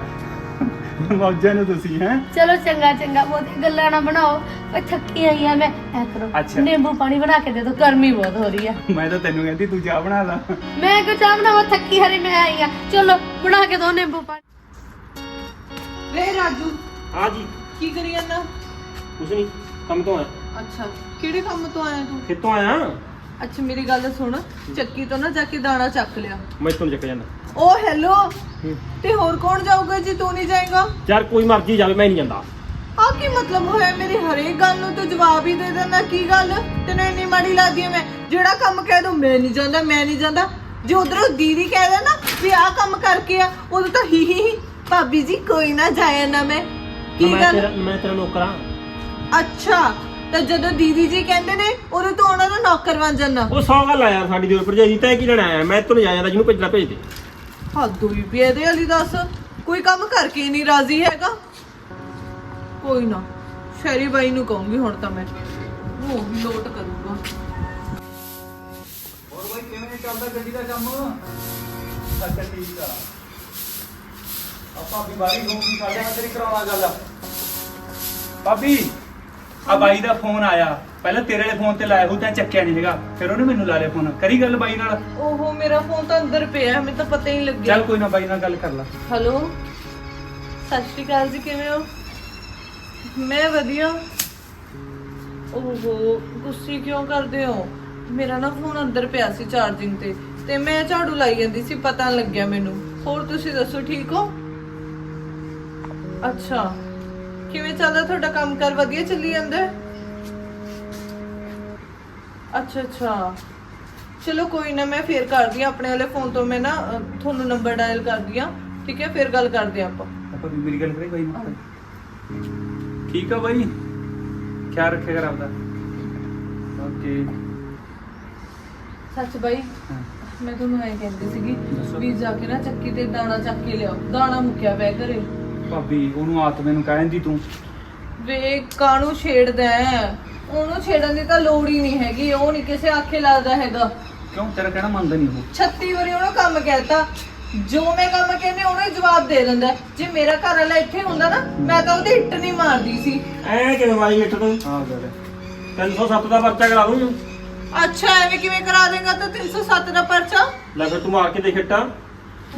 ਮੌਜਾਂ ਨੂੰ ਤੁਸੀਂ ਹੈ? ਚਲੋ ਚੰਗਾ ਚੰਗਾ ਬਹੁਤੀ ਗੱਲਾਂ ਨਾ ਬਣਾਓ। ਓਏ ਥੱਕੀ ਆਈ ਆ ਮੈਂ ਐ ਕਰੋ। ਨਿੰਬੂ ਪਾਣੀ ਬਣਾ ਕੇ ਦੇ ਦਿਓ ਗਰਮੀ ਬਹੁਤ ਹੋ ਰਹੀ ਆ। ਮੈਂ ਤਾਂ ਤੈਨੂੰ ਕਹਿੰਦੀ ਤੂੰ ਚਾਹ ਬਣਾ ਲਾ। ਮੈਂ ਕਿਉਂ ਚਾਹ ਬਣਾਵਾਂ? ਥੱਕੀ ਹਰੀ ਮੈਂ ਆਈ ਆ। ਚਲੋ ਬਣਾ ਕੇ ਦਿਓ ਨਿੰਬੂ ਪਾਣੀ। ਵੇ ਰਾਜੂ ਹਾਂ ਜੀ। ਕੀ ਕਰੀ ਜਾਂਦਾ? ਕੁਛ ਨਹੀਂ ਕੰਮ ਤੋਂ ਆਇਆ। ਅੱਛਾ ਕਿਹੜੇ ਕੰਮ ਤੋਂ ਆਇਆ ਤੂੰ? ਕਿੱਥੋਂ ਆਇਆ। ਅੱਛਾ ਮੇਰੀ ਗੱਲ ਸੁਣ। ਚੱਕੀ ਤੋਂ ਨਾ ਜਾ ਕੇ ਦਾਣਾ ਚੱਕ ਲਿਆ। ਮੈਂ ਤੁਹਾਨੂੰ ਚੱਕ ਜਾਂਦਾ। ਓ ਹੈਲੋ ਤੇ ਹੋਰ ਕੌਣ ਜਾਊਗਾ ਜੀ? ਤੂੰ ਨਹੀਂ ਜਾਏਗਾ? ਯਾਰ ਕੋਈ ਮਰਜ਼ੀ ਜਾਵੇ ਮੈਂ ਨਹੀਂ ਜਾਂਦਾ। ਆ ਕੀ ਮਤਲਬ ਹੋਇਆ? ਮੇਰੀ ਹਰੇਕ ਗੱਲ ਨੂੰ ਤੂੰ ਜਵਾਬ ਹੀ ਦੇ ਦਿੰਦਾ ਕੀ ਗੱਲ? ਤੈਨੂੰ ਇੰਨੀ ਮਾੜੀ ਲੱਗਦੀ ਹੈ ਮੈਂ। ਜਿਹੜਾ ਕੰਮ ਕਹਿ ਦੂੰ ਮੈਂ ਨਹੀਂ ਜਾਂਦਾ ਮੈਂ ਨਹੀਂ ਜਾਂਦਾ। ਜੇ ਉਧਰੋਂ ਦੀਦੀ ਕਹਿ ਦੇ ਨਾ ਵੀ ਆਹ ਕੰਮ ਕਰਕੇ ਆ ਉਦੋਂ ਤਾਂ ਹੀ ਹੀ ਹੀ। ਭਾਬੀ ਜੀ ਕੋਈ ਨਾ ਜਾਇਆ ਨਾ ਮੈਂ। ਕੀ ਮੈਂ ਗੱਲ? ਤੇਰਾ ਮੈਂ ਤੇਰਾ ਨੌਕਰਾਂ ਅੱਛਾ। ਤਾਂ ਜਦੋਂ ਦੀਦੀ ਜੀ ਕਹਿੰਦੇ ਨੇ ਉਦੋਂ ਤੂੰ ਉਹਨਾਂ ਦਾ ਨੌਕਰ ਬਣ ਜਾਂਦਾ। ਉਹ ਸੌ ਗੱਲ ਆ ਯਾਰ ਸਾਡੀ ਦੇ ਭਰਜਾਈ ਤੈਂ ਕੀ ਲੈਣਾ ਆਇਆ ਮੈਂ ਤੈਨੂੰ ਜਾ ਜਾਂਦਾ ਜਿਹਨੂੰ ਭੇਜਣਾ ਭੇਜ ਦੇ। ਹੱਦ ਹੋਈ ਪਈ ਇਹਦੇ ਵਾਲੀ ਦੱਸ। ਕੋਈ ਕੰਮ ਕਰਕੇ ਹੀ ਨਹੀਂ ਰਾਜ਼ੀ ਹੈਗਾ। ਕੋਈ ਨਾ ਸ਼ੈਰੀ ਬਾਈ ਨੂੰ ਕਹੂੰਗੀ ਹੁਣ ਤਾਂ ਮੈਂ। ਉਹ ਵੀ ਲੋਟ ਕਰੂਗਾ। ਹੋਰ ਬਾਈ ਕਿਵੇਂ ਚੱਲਦਾ ਗੱਡੀ ਦਾ ਕੰਮ? ਅੱਛਾ ਠੀਕ ਆ ਆਪਾਂ ਵੀ ਬਾਰੀ ਹੋਊਗੀ ਸਾਡੇ ਨਾਲ ਤੇਰੀ ਕਰਾਉਣਾ ਗੱਲ। ਭਾਬੀ ਆ ਬਾਈ ਦਾ ਫੋਨ ਆਇਆ। ਪਹਿਲਾਂ ਤੇਰੇ ਵਾਲੇ ਫੋਨ ਤੇ ਲਾਇਆ ਉਹ ਤਾਂ ਚੱਕਿਆ ਨਹੀਂ ਹੈਗਾ। ਫਿਰ ਉਹਨੇ ਮੈਨੂੰ ਲਾ ਲਿਆ ਫੋਨ। ਕਰੀ ਗੱਲ ਬਾਈ ਨਾਲ? ਓਹੋ ਮੇਰਾ ਫੋਨ ਤਾਂ ਅੰਦਰ ਪਿਆ ਮੈਨੂੰ ਤਾਂ ਪਤਾ ਹੀ ਨਹੀਂ ਲੱਗਿਆ। ਚੱਲ ਕੋਈ ਨਾ ਬਾਈ ਨਾਲ ਗੱਲ ਕਰ ਲੈ। ਹੈਲੋ? ਸਤਿ ਸ਼੍ਰੀ ਅਕਾਲ ਜੀ ਕਿਵੇਂ ਹੋ? ਮੈਂ ਵਧੀਆ। ਓਹੋ ਗੁੱਸੇ ਕਿਉਂ ਕਰਦੇ ਹੋ? ਮੇਰਾ ਨਾ ਫੋਨ ਅੰਦਰ ਪਿਆ ਸੀ ਚਾਰਜਿੰਗ ਤੇ ਤੇ ਮੈਂ ਝਾੜੂ ਲਾਈ ਜਾਂਦੀ ਸੀ ਪਤਾ ਨੀ ਲੱਗਿਆ ਮੈਨੂੰ। ਹੋਰ ਤੁਸੀਂ ਦੱਸੋ ਠੀਕ ਹੋ? ਅੱਛਾ। ਕਿਵੇਂ ਚੱਲਦਾ ਤੁਹਾਡਾ ਕੰਮ ਕਰ ਵਧੀਆ ਚੱਲੀ ਜਾਂਦਾ? ਹੈ? ਅੱਛਾ ਅੱਛਾ। ਚਲੋ ਕੋਈ ਨਾ ਮੈਂ ਫੇਰ ਕਰਦੀ ਆ ਆਪਣੇ ਵਾਲੇ ਫੋਨ ਤੋਂ ਮੈਂ ਨਾ ਤੁਹਾਨੂੰ ਨੰਬਰ ਡਾਇਲ ਕਰਦੀ ਆ ਠੀਕ ਹੈ? ਫੇਰ ਗੱਲ ਕਰਦੇ ਆ ਆਪਾਂ। ਆਪਾਂ ਵੀ ਮੇਰੀ ਗੱਲ ਕਰੇ ਬਾਈ ਨਾਲ ਠੀਕ ਆ ਬਾਈ। ਖਿਆਲ ਰੱਖਿਆ ਕਰ ਆਪਦਾ। ਓਕੇ। ਸੱਚ ਬਾਈ ਹਾਂ। ਮੈਂ ਤੁਹਾਨੂੰ ਐਂ ਕਹਿੰਦੀ ਸੀਗੀ ਦੱਸੋ। ਵੀ ਜਾ ਕੇ ਨਾ ਚੱਕੀ ਤੇ ਦਾਣਾ ਚੱਕ ਕੇ ਲਿਆਓ। ਦਾਣਾ ਮੁੱਕਿਆ ਪਿਆ ਘਰੇ। ਭਾਬੀ ਉਹਨੂੰ ਆਤਮੇ ਨੂੰ ਕਹਿੰਦੀ ਤੂੰ। ਵੇ ਕਾਣੂ ਛੇੜਦਾ ਹੈ? ਉਹਨੂੰ ਛੇੜਨ ਦੀ ਤਾਂ ਲੋੜ ਹੀ ਨਹੀਂ ਹੈਗੀ ਉਹ ਨਹੀਂ ਕਿਸੇ ਆਖੇ ਲੱਗਦਾ ਹੈਗਾ। ਕਿਉਂ? ਤੇਰਾ ਕਹਿਣਾ ਮੰਨਦਾ ਨਹੀਂ ਉਹ। 36 ਵਾਰੀ ਉਹਨੂੰ ਕੰਮ ਕਹਿਤਾ। ਜੋ ਮੈਂ ਕੰਮ ਕਹਿੰਦੇ ਉਹਨੂੰ ਹੀ ਜਵਾਬ ਦੇ ਦਿੰਦਾ। ਹੈ। ਜੇ ਮੇਰਾ ਘਰ ਵਾਲਾ ਇੱਥੇ ਹੁੰਦਾ ਨਾ ਮੈਂ ਤਾਂ ਉਹਦੀ ਇੱਟ ਨਹੀਂ ਮਾਰਦੀ ਸੀ। ਐ ਕਿਵੇਂ ਵਾਈ ਇੱਟ ਤੂੰ? ਹਾਂ ਗੱਲ 307 ਦਾ ਪਰਚਾ ਕਰਾ ਦੂੰ। ਅੱਛਾ ਐਵੇਂ ਕਿਵੇਂ ਕਰਾ ਦੇਗਾ ਤਾਂ? 307 ਦਾ ਪਰਚਾ? ਲੈ ਫਿਰ ਤੂੰ ਮਾਰ ਕੇ ਦੇਖ ਇੱਟਾਂ।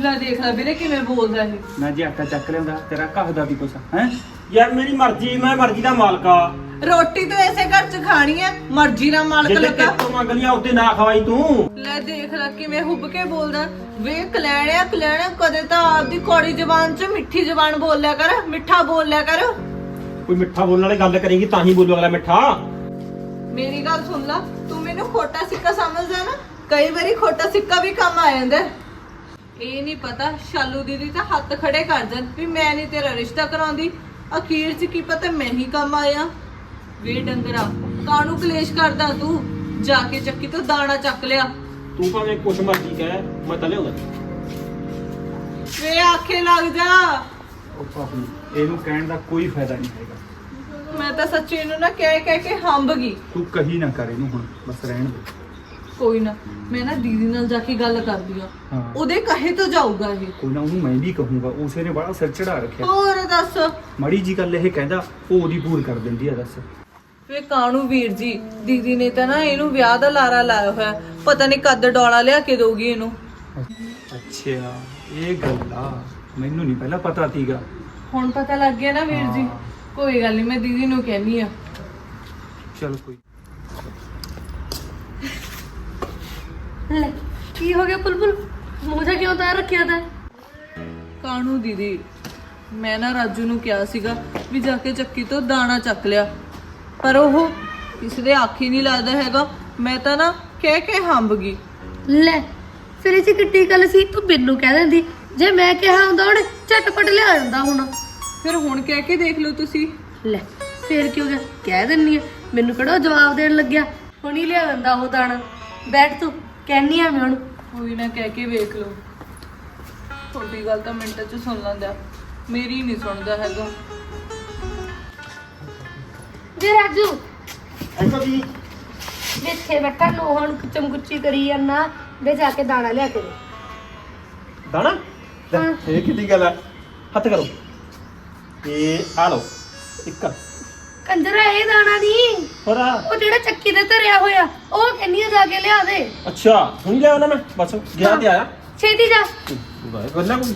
ਲੈ ਦੇਖ ਲੈ ਵੀਰੇ ਕਿਵੇਂ ਬੋਲਦਾ ਇਹ। ਨਾ ਜੇ ਆਟਾ ਚੱਕ ਲਿਆਉਂਦਾ ਤੇਰਾ ਘਸਦਾ ਵੀ ਕੁਛ ਹੈ? ਯਾਰ ਮੇਰੀ ਮਰਜ਼ੀ ਮੈਂ ਮਰਜ਼ੀ ਦਾ ਮਾਲਕ ਆ। ਰੋਟੀ ਤਾਂ ਐਸੇ ਘਰ ਚ ਖਾਣੀ ਹੈ ਮਰਜ਼ੀ ਨਾਲ ਮਾਲਕ ਜਿੱਦੇ ਲੱਗਾ। ਕਿਤੋਂ ਮੰਗ ਲਿਆ ਉੱਤੇ ਨਾ ਖਵਾਈ ਤੂੰ। ਲੈ ਦੇਖ ਲੈ ਕਿਵੇਂ ਹੁੱਬ ਕੇ ਬੋਲਦਾ। ਵੇ ਕਲੈਣਿਆ ਕਲੈਣਿਆ ਕਦੇ ਤਾਂ ਆਪਦੀ ਕੌੜੀ ਜ਼ਬਾਨ ਚ ਮਿੱਠੀ ਜ਼ਬਾਨ ਬੋਲ ਲਿਆ ਕਰ ਮਿੱਠਾ ਬੋਲ ਲਿਆ ਕਰ। ਕੋਈ ਮਿੱਠਾ ਬੋਲਣ ਵਾਲੀ ਗੱਲ ਕਰੇਗੀ ਤਾਂ ਹੀ ਬੋਲੂ ਅਗਲਾ ਮਿੱਠਾ। ਮੇਰੀ ਗੱਲ ਸੁਣ ਲੈ ਤੂੰ ਮੈਨੂੰ ਖੋਟਾ ਸਿੱਕਾ ਸਮਝਦਾ ਨਾ ਕਈ ਵਾਰੀ ਖੋਟਾ ਸਿੱਕਾ ਵੀ ਕੰਮ ਆ ਜਾਂਦਾ। ਹੈ। ਇਹ ਨਹੀਂ ਪਤਾ ਸ਼ਾਲੂ ਦੀਦੀ ਤਾਂ ਹੱਥ ਖੜੇ ਕਰ ਦੇਣ ਵੀ ਮੈਂ ਨਹੀਂ ਤੇਰਾ ਰਿਸ਼ਤਾ ਕਰਾਉਂਦੀ। ਅਖੀਰ 'ਚ ਕੀ ਪਤਾ ਮੈਂ ਹੀ ਕੰਮ ਆਇਆ। ਵੇ ਡੰਗਰਾ ਕਾਹਨੂੰ ਕਲੇਸ਼ ਕਰਦਾ ਤੂੰ? ਜਾ ਕੇ ਚੱਕੀ ਤੋਂ ਦਾਣਾ ਚੱਕ ਲਿਆ। ਤੂੰ ਭਾਵੇਂ ਕੁਛ ਮਰਜ਼ੀ ਕਹਿ ਮੈਂ ਤਾਂ ਲਿਆਉਂਦਾ। ਵੇ ਆਖੇ ਲੱਗ ਜਾ। ਉਹ ਭਾਬੀ ਇਹਨੂੰ ਕਹਿਣ ਦਾ ਕੋਈ ਫਾਇਦਾ ਨਹੀਂ ਹੈਗਾ। ਮੈਂ ਤਾਂ ਸੱਚੀ ਨੂੰ ਨਾ ਕਹਿ ਕਹਿ ਕੇ ਹੰਬ ਗਈ। ਤੂੰ ਕਹੀ ਨਾ ਕਰ ਇਹਨੂੰ ਹੁਣ ਬਸ ਰਹਿਣ ਦੇ। ਕੋਈ ਨਾ। ਮੈਂ ਨਾ ਦੀਦੀ ਨਾਲ ਜਾ ਕੇ ਗੱਲ ਕਰਦੀ ਆ। ਹਾਂ। ਉਹਦੇ ਕਹੇ ਤੋਂ ਜਾਊਗਾ ਇਹ। ਕੋਈ ਨਾ ਉਹਨੂੰ ਮੈਂ ਵੀ ਕਹੂੰਗਾ ਉਸੇ ਨੇ ਬੜਾ ਸਿਰ ਚੜਾ ਰੱਖਿਆ। ਹੋਰ ਦੱਸ। ਮਾੜੀ ਜੀ ਗੱਲ ਇਹ ਕਹਿੰਦਾ ਉਹ ਉਹਦੀ ਪੂਰ ਕਰ ਦਿੰਦੀ ਆ ਦੱਸ। ਵੇ ਕਾਣੂ ਵੀਰ ਜੀ ਦੀਦੀ ਨੇ ਤਾਂ ਨਾ ਇਹਨੂੰ ਵਿਆਹ ਦਾ ਲਾਰਾ ਲਾਇਆ ਹੋਇਆ। ਪਤਾ ਨਹੀਂ ਕਦ ਡੋਲਾ ਲਿਆ ਕੇ ਦੋਗੀ ਇਹਨੂੰ। ਅੱਛਾ ਇਹ ਗੱਲ ਆ। ਮੈਨੂੰ ਨਹੀਂ ਪਹਿਲਾਂ ਪਤਾ ਸੀਗਾ। ਹੁਣ ਪਤਾ ਲੱਗ ਗਿਆ ਨਾ ਵੀਰ ਜੀ। ਹਾਂ। ਕੋਈ ਗੱਲ ਨਹੀਂ ਮੈਂ ਦੀਦੀ ਨੂੰ ਕਹਿਨੀ ਆ। ਚਲ ਕੋਈ ਲੈ ਕੀ ਹੋ ਗਿਆ ਬੁਲਬੁਲ? ਮੂੰਹ ਜਾ ਕਿਉਂ ਤਾਂ ਰੱਖਿਆ ਤਾ? ਕਾਣੂ ਦੀਦੀ ਮੈਂ ਨਾ ਰਾਜੂ ਨੂੰ ਕਿਹਾ ਸੀਗਾ ਵੀ ਜਾ ਕੇ ਚੱਕੀ ਤੋਂ ਦਾਣਾ ਚੱਕ ਲਿਆ। ਪਰ ਉਹ ਕਿਸੇ ਦੇ ਆਖੀ ਨਹੀਂ ਲੱਗਦਾ ਹੈਗਾ। ਮੈਂ ਤਾਂ ਨਾ ਕਹਿ ਕੇ ਹੰਬ ਗਈ। ਲੈ ਫਿਰ ਇਹ ਚ ਕਿੱਡੀ ਗੱਲ ਸੀ? ਤੂੰ ਮੈਨੂੰ ਕਹਿ ਦਿੰਦੀ। ਜੇ ਮੈਂ ਕਿਹਾ ਹੁੰਦਾ ਉਹਨੇ ਝਟਪਟ ਲਿਆ ਜਾਂਦਾ ਹੁਣ। ਫਿਰ ਹੁਣ ਕਹਿ ਕੇ ਦੇਖ ਲਓ ਤੁਸੀਂ। ਲੈ ਫਿਰ ਕੀ ਹੋ ਗਿਆ? ਕਹਿ ਦਿੰਨੀ ਆ। ਮੈਨੂੰ ਕਿਹੜਾ ਉਹ ਜਵਾਬ ਦੇਣ ਲੱਗਿਆ? ਹੁਣ ਹੀ ਲਿਆ ਦਿੰਦਾ ਉਹ ਦਾਣਾ। ਬੈਠ ਤੂੰ। ਕਹਿਨੀ ਆ ਮੈਂ ਉਹਨੂੰ ਕੋਈ ਨਾ ਕਹਿ ਕੇ ਵੇਖ ਲਓ। ਤੁਹਾਡੀ ਗੱਲ ਤਾਂ ਮਿੰਟ 'ਚ ਸੁਣ ਲੈਂਦਾ। ਮੇਰੀ ਨਹੀਂ ਸੁਣਦਾ ਹੈਗਾ। ਜੇ ਰਾਜੂ। ਇੱਥੇ ਬੈਠਾ ਲੋਹਾਂ ਨੂੰ ਚਮਕੁੱਚੀ ਕਰੀ ਜਾਂਦਾ ਵੇ ਜਾ ਕੇ ਦਾਣਾ ਲਿਆ ਕੇ ਦੇ। ਦਾਣਾ? ਲੈ, ਹਾਂ। ਇਹ ਕਿੱਡੀ ਗੱਲ ਆ। ਹੱਥ ਕਰੋ। ਇਹ ਆ ਲਓ ਇੱਕ। ਕੰਜਰਾ ਇਹ ਦਾਣਾ ਨਹੀਂ ਹੋਰ ਉਹ ਜਿਹੜਾ ਚੱਕੀ ਤੇ ਧਰਿਆ ਹੋਇਆ ਉਹ ਕਹਿੰਨੀ ਆ ਜਾ ਕੇ ਲਿਆ ਦੇ। ਅੱਛਾ ਹੁਣ ਲਿਆ ਨਾ? ਮੈਂ ਬਸ ਗਿਆ ਤੇ ਆਇਆ। ਛੇਤੀ ਜਾ। ਗੱਲਾਂ ਕੋਈ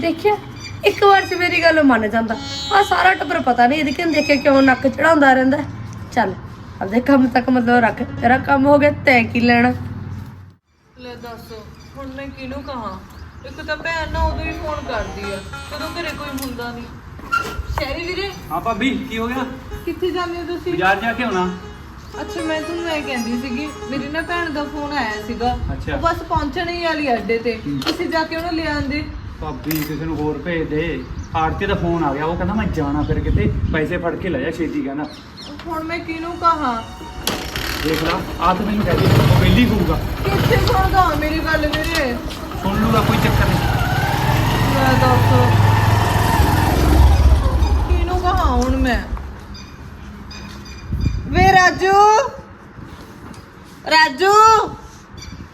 ਦੇਖਿਆ ਇੱਕ ਵਾਰ ਚ ਮੇਰੀ ਗੱਲ ਮੰਨ ਜਾਂਦਾ। ਆ ਸਾਰਾ ਟੱਬਰ ਪਤਾ ਨਹੀਂ ਇਹਦੇ ਕਿਨ ਦੇਖੇ ਕਿਉਂ ਨੱਕ ਚੜਾਉਂਦਾ ਰਹਿੰਦਾ ਚੱਲ ਆਪਦੇ ਕੰਮ ਤੱਕ ਮਤਲਬ ਰੱਖ। ਤੇਰਾ ਕੰਮ ਹੋ ਗਿਆ ਤੈਂ ਕੀ ਲੈਣਾ? ਲੈ ਦੱਸ ਹੁਣ ਮੈਂ ਕਿਹਨੂੰ ਕਹਾਂ? ਇੱਕ ਤਾਂ ਭੈਣ ਨਾ ਉਦੋਂ ਹੀ ਫੋਨ ਕਰਦੀ ਆ ਜਦੋਂ ਘਰੇ ਕੋਈ ਹੁੰਦਾ ਨਹੀਂ ਸ਼ਹਿਰੀ ਵੀਰੇ? ਹਾਂ ਭਾਬੀ ਕੀ ਹੋ ਗਿਆ? ਕਿੱਥੇ ਜਾਂਦੇ ਹੋ ਤੁਸੀਂ? ਬਾਜ਼ਾਰ ਜਾ ਕੇ ਆਉਣਾ। ਅੱਛਾ ਮੈਂ ਤੁਹਾਨੂੰ ਇਹ ਕਹਿੰਦੀ ਸੀਗੀ ਮੇਰੀ ਨਾ ਭੈਣ ਦਾ ਫੋਨ ਆਇਆ ਸੀਗਾ। ਅੱਛਾ। ਉਹ ਬਸ ਪਹੁੰਚਣ ਹੀ ਵਾਲੀ ਅੱਡੇ ਤੇ। ਤੁਸੀਂ ਜਾ ਕੇ ਉਹਨੂੰ ਲੈ ਆਂਦੇ ਭਾਬੀ ਕਿਸੇ ਨੂੰ ਹੋਰ ਭੇਜ ਦੇ। ਆਰਤੀ ਦਾ ਫੋਨ ਆ ਗਿਆ। ਉਹ ਕਹਿੰਦਾ ਮੈਂ ਜਾਣਾ ਫਿਰ ਕਿਤੇ। ਪੈਸੇ ਫੜ ਕੇ ਲੈ ਜਾ ਛੇਤੀ ਕਹਿੰਦਾ। ਹੁਣ ਮੈਂ ਕਿਹਨੂੰ ਕਹਾਂ? ਦੇਖ ਲਾ ਆ ਤਾਂ ਮੈਨੂੰ ਕਹਿ ਦੇ ਉਹ ਪਹਿਲੀ ਹੋਊਗਾ। ਕਿੱਥੇ ਸੁਣਦਾ ਮੇਰੀ ਗੱਲ ਵੀਰੇ? ਸੁਣ ਲੂਗਾ ਕੋਈ ਚੱਕਰ ਨਹੀਂ। ਮੈਂ ਦੱਸ। ਹੁਣ ਮੈਂ। ਵੇ ਰਾਜੂ। ਰਾਜੂ।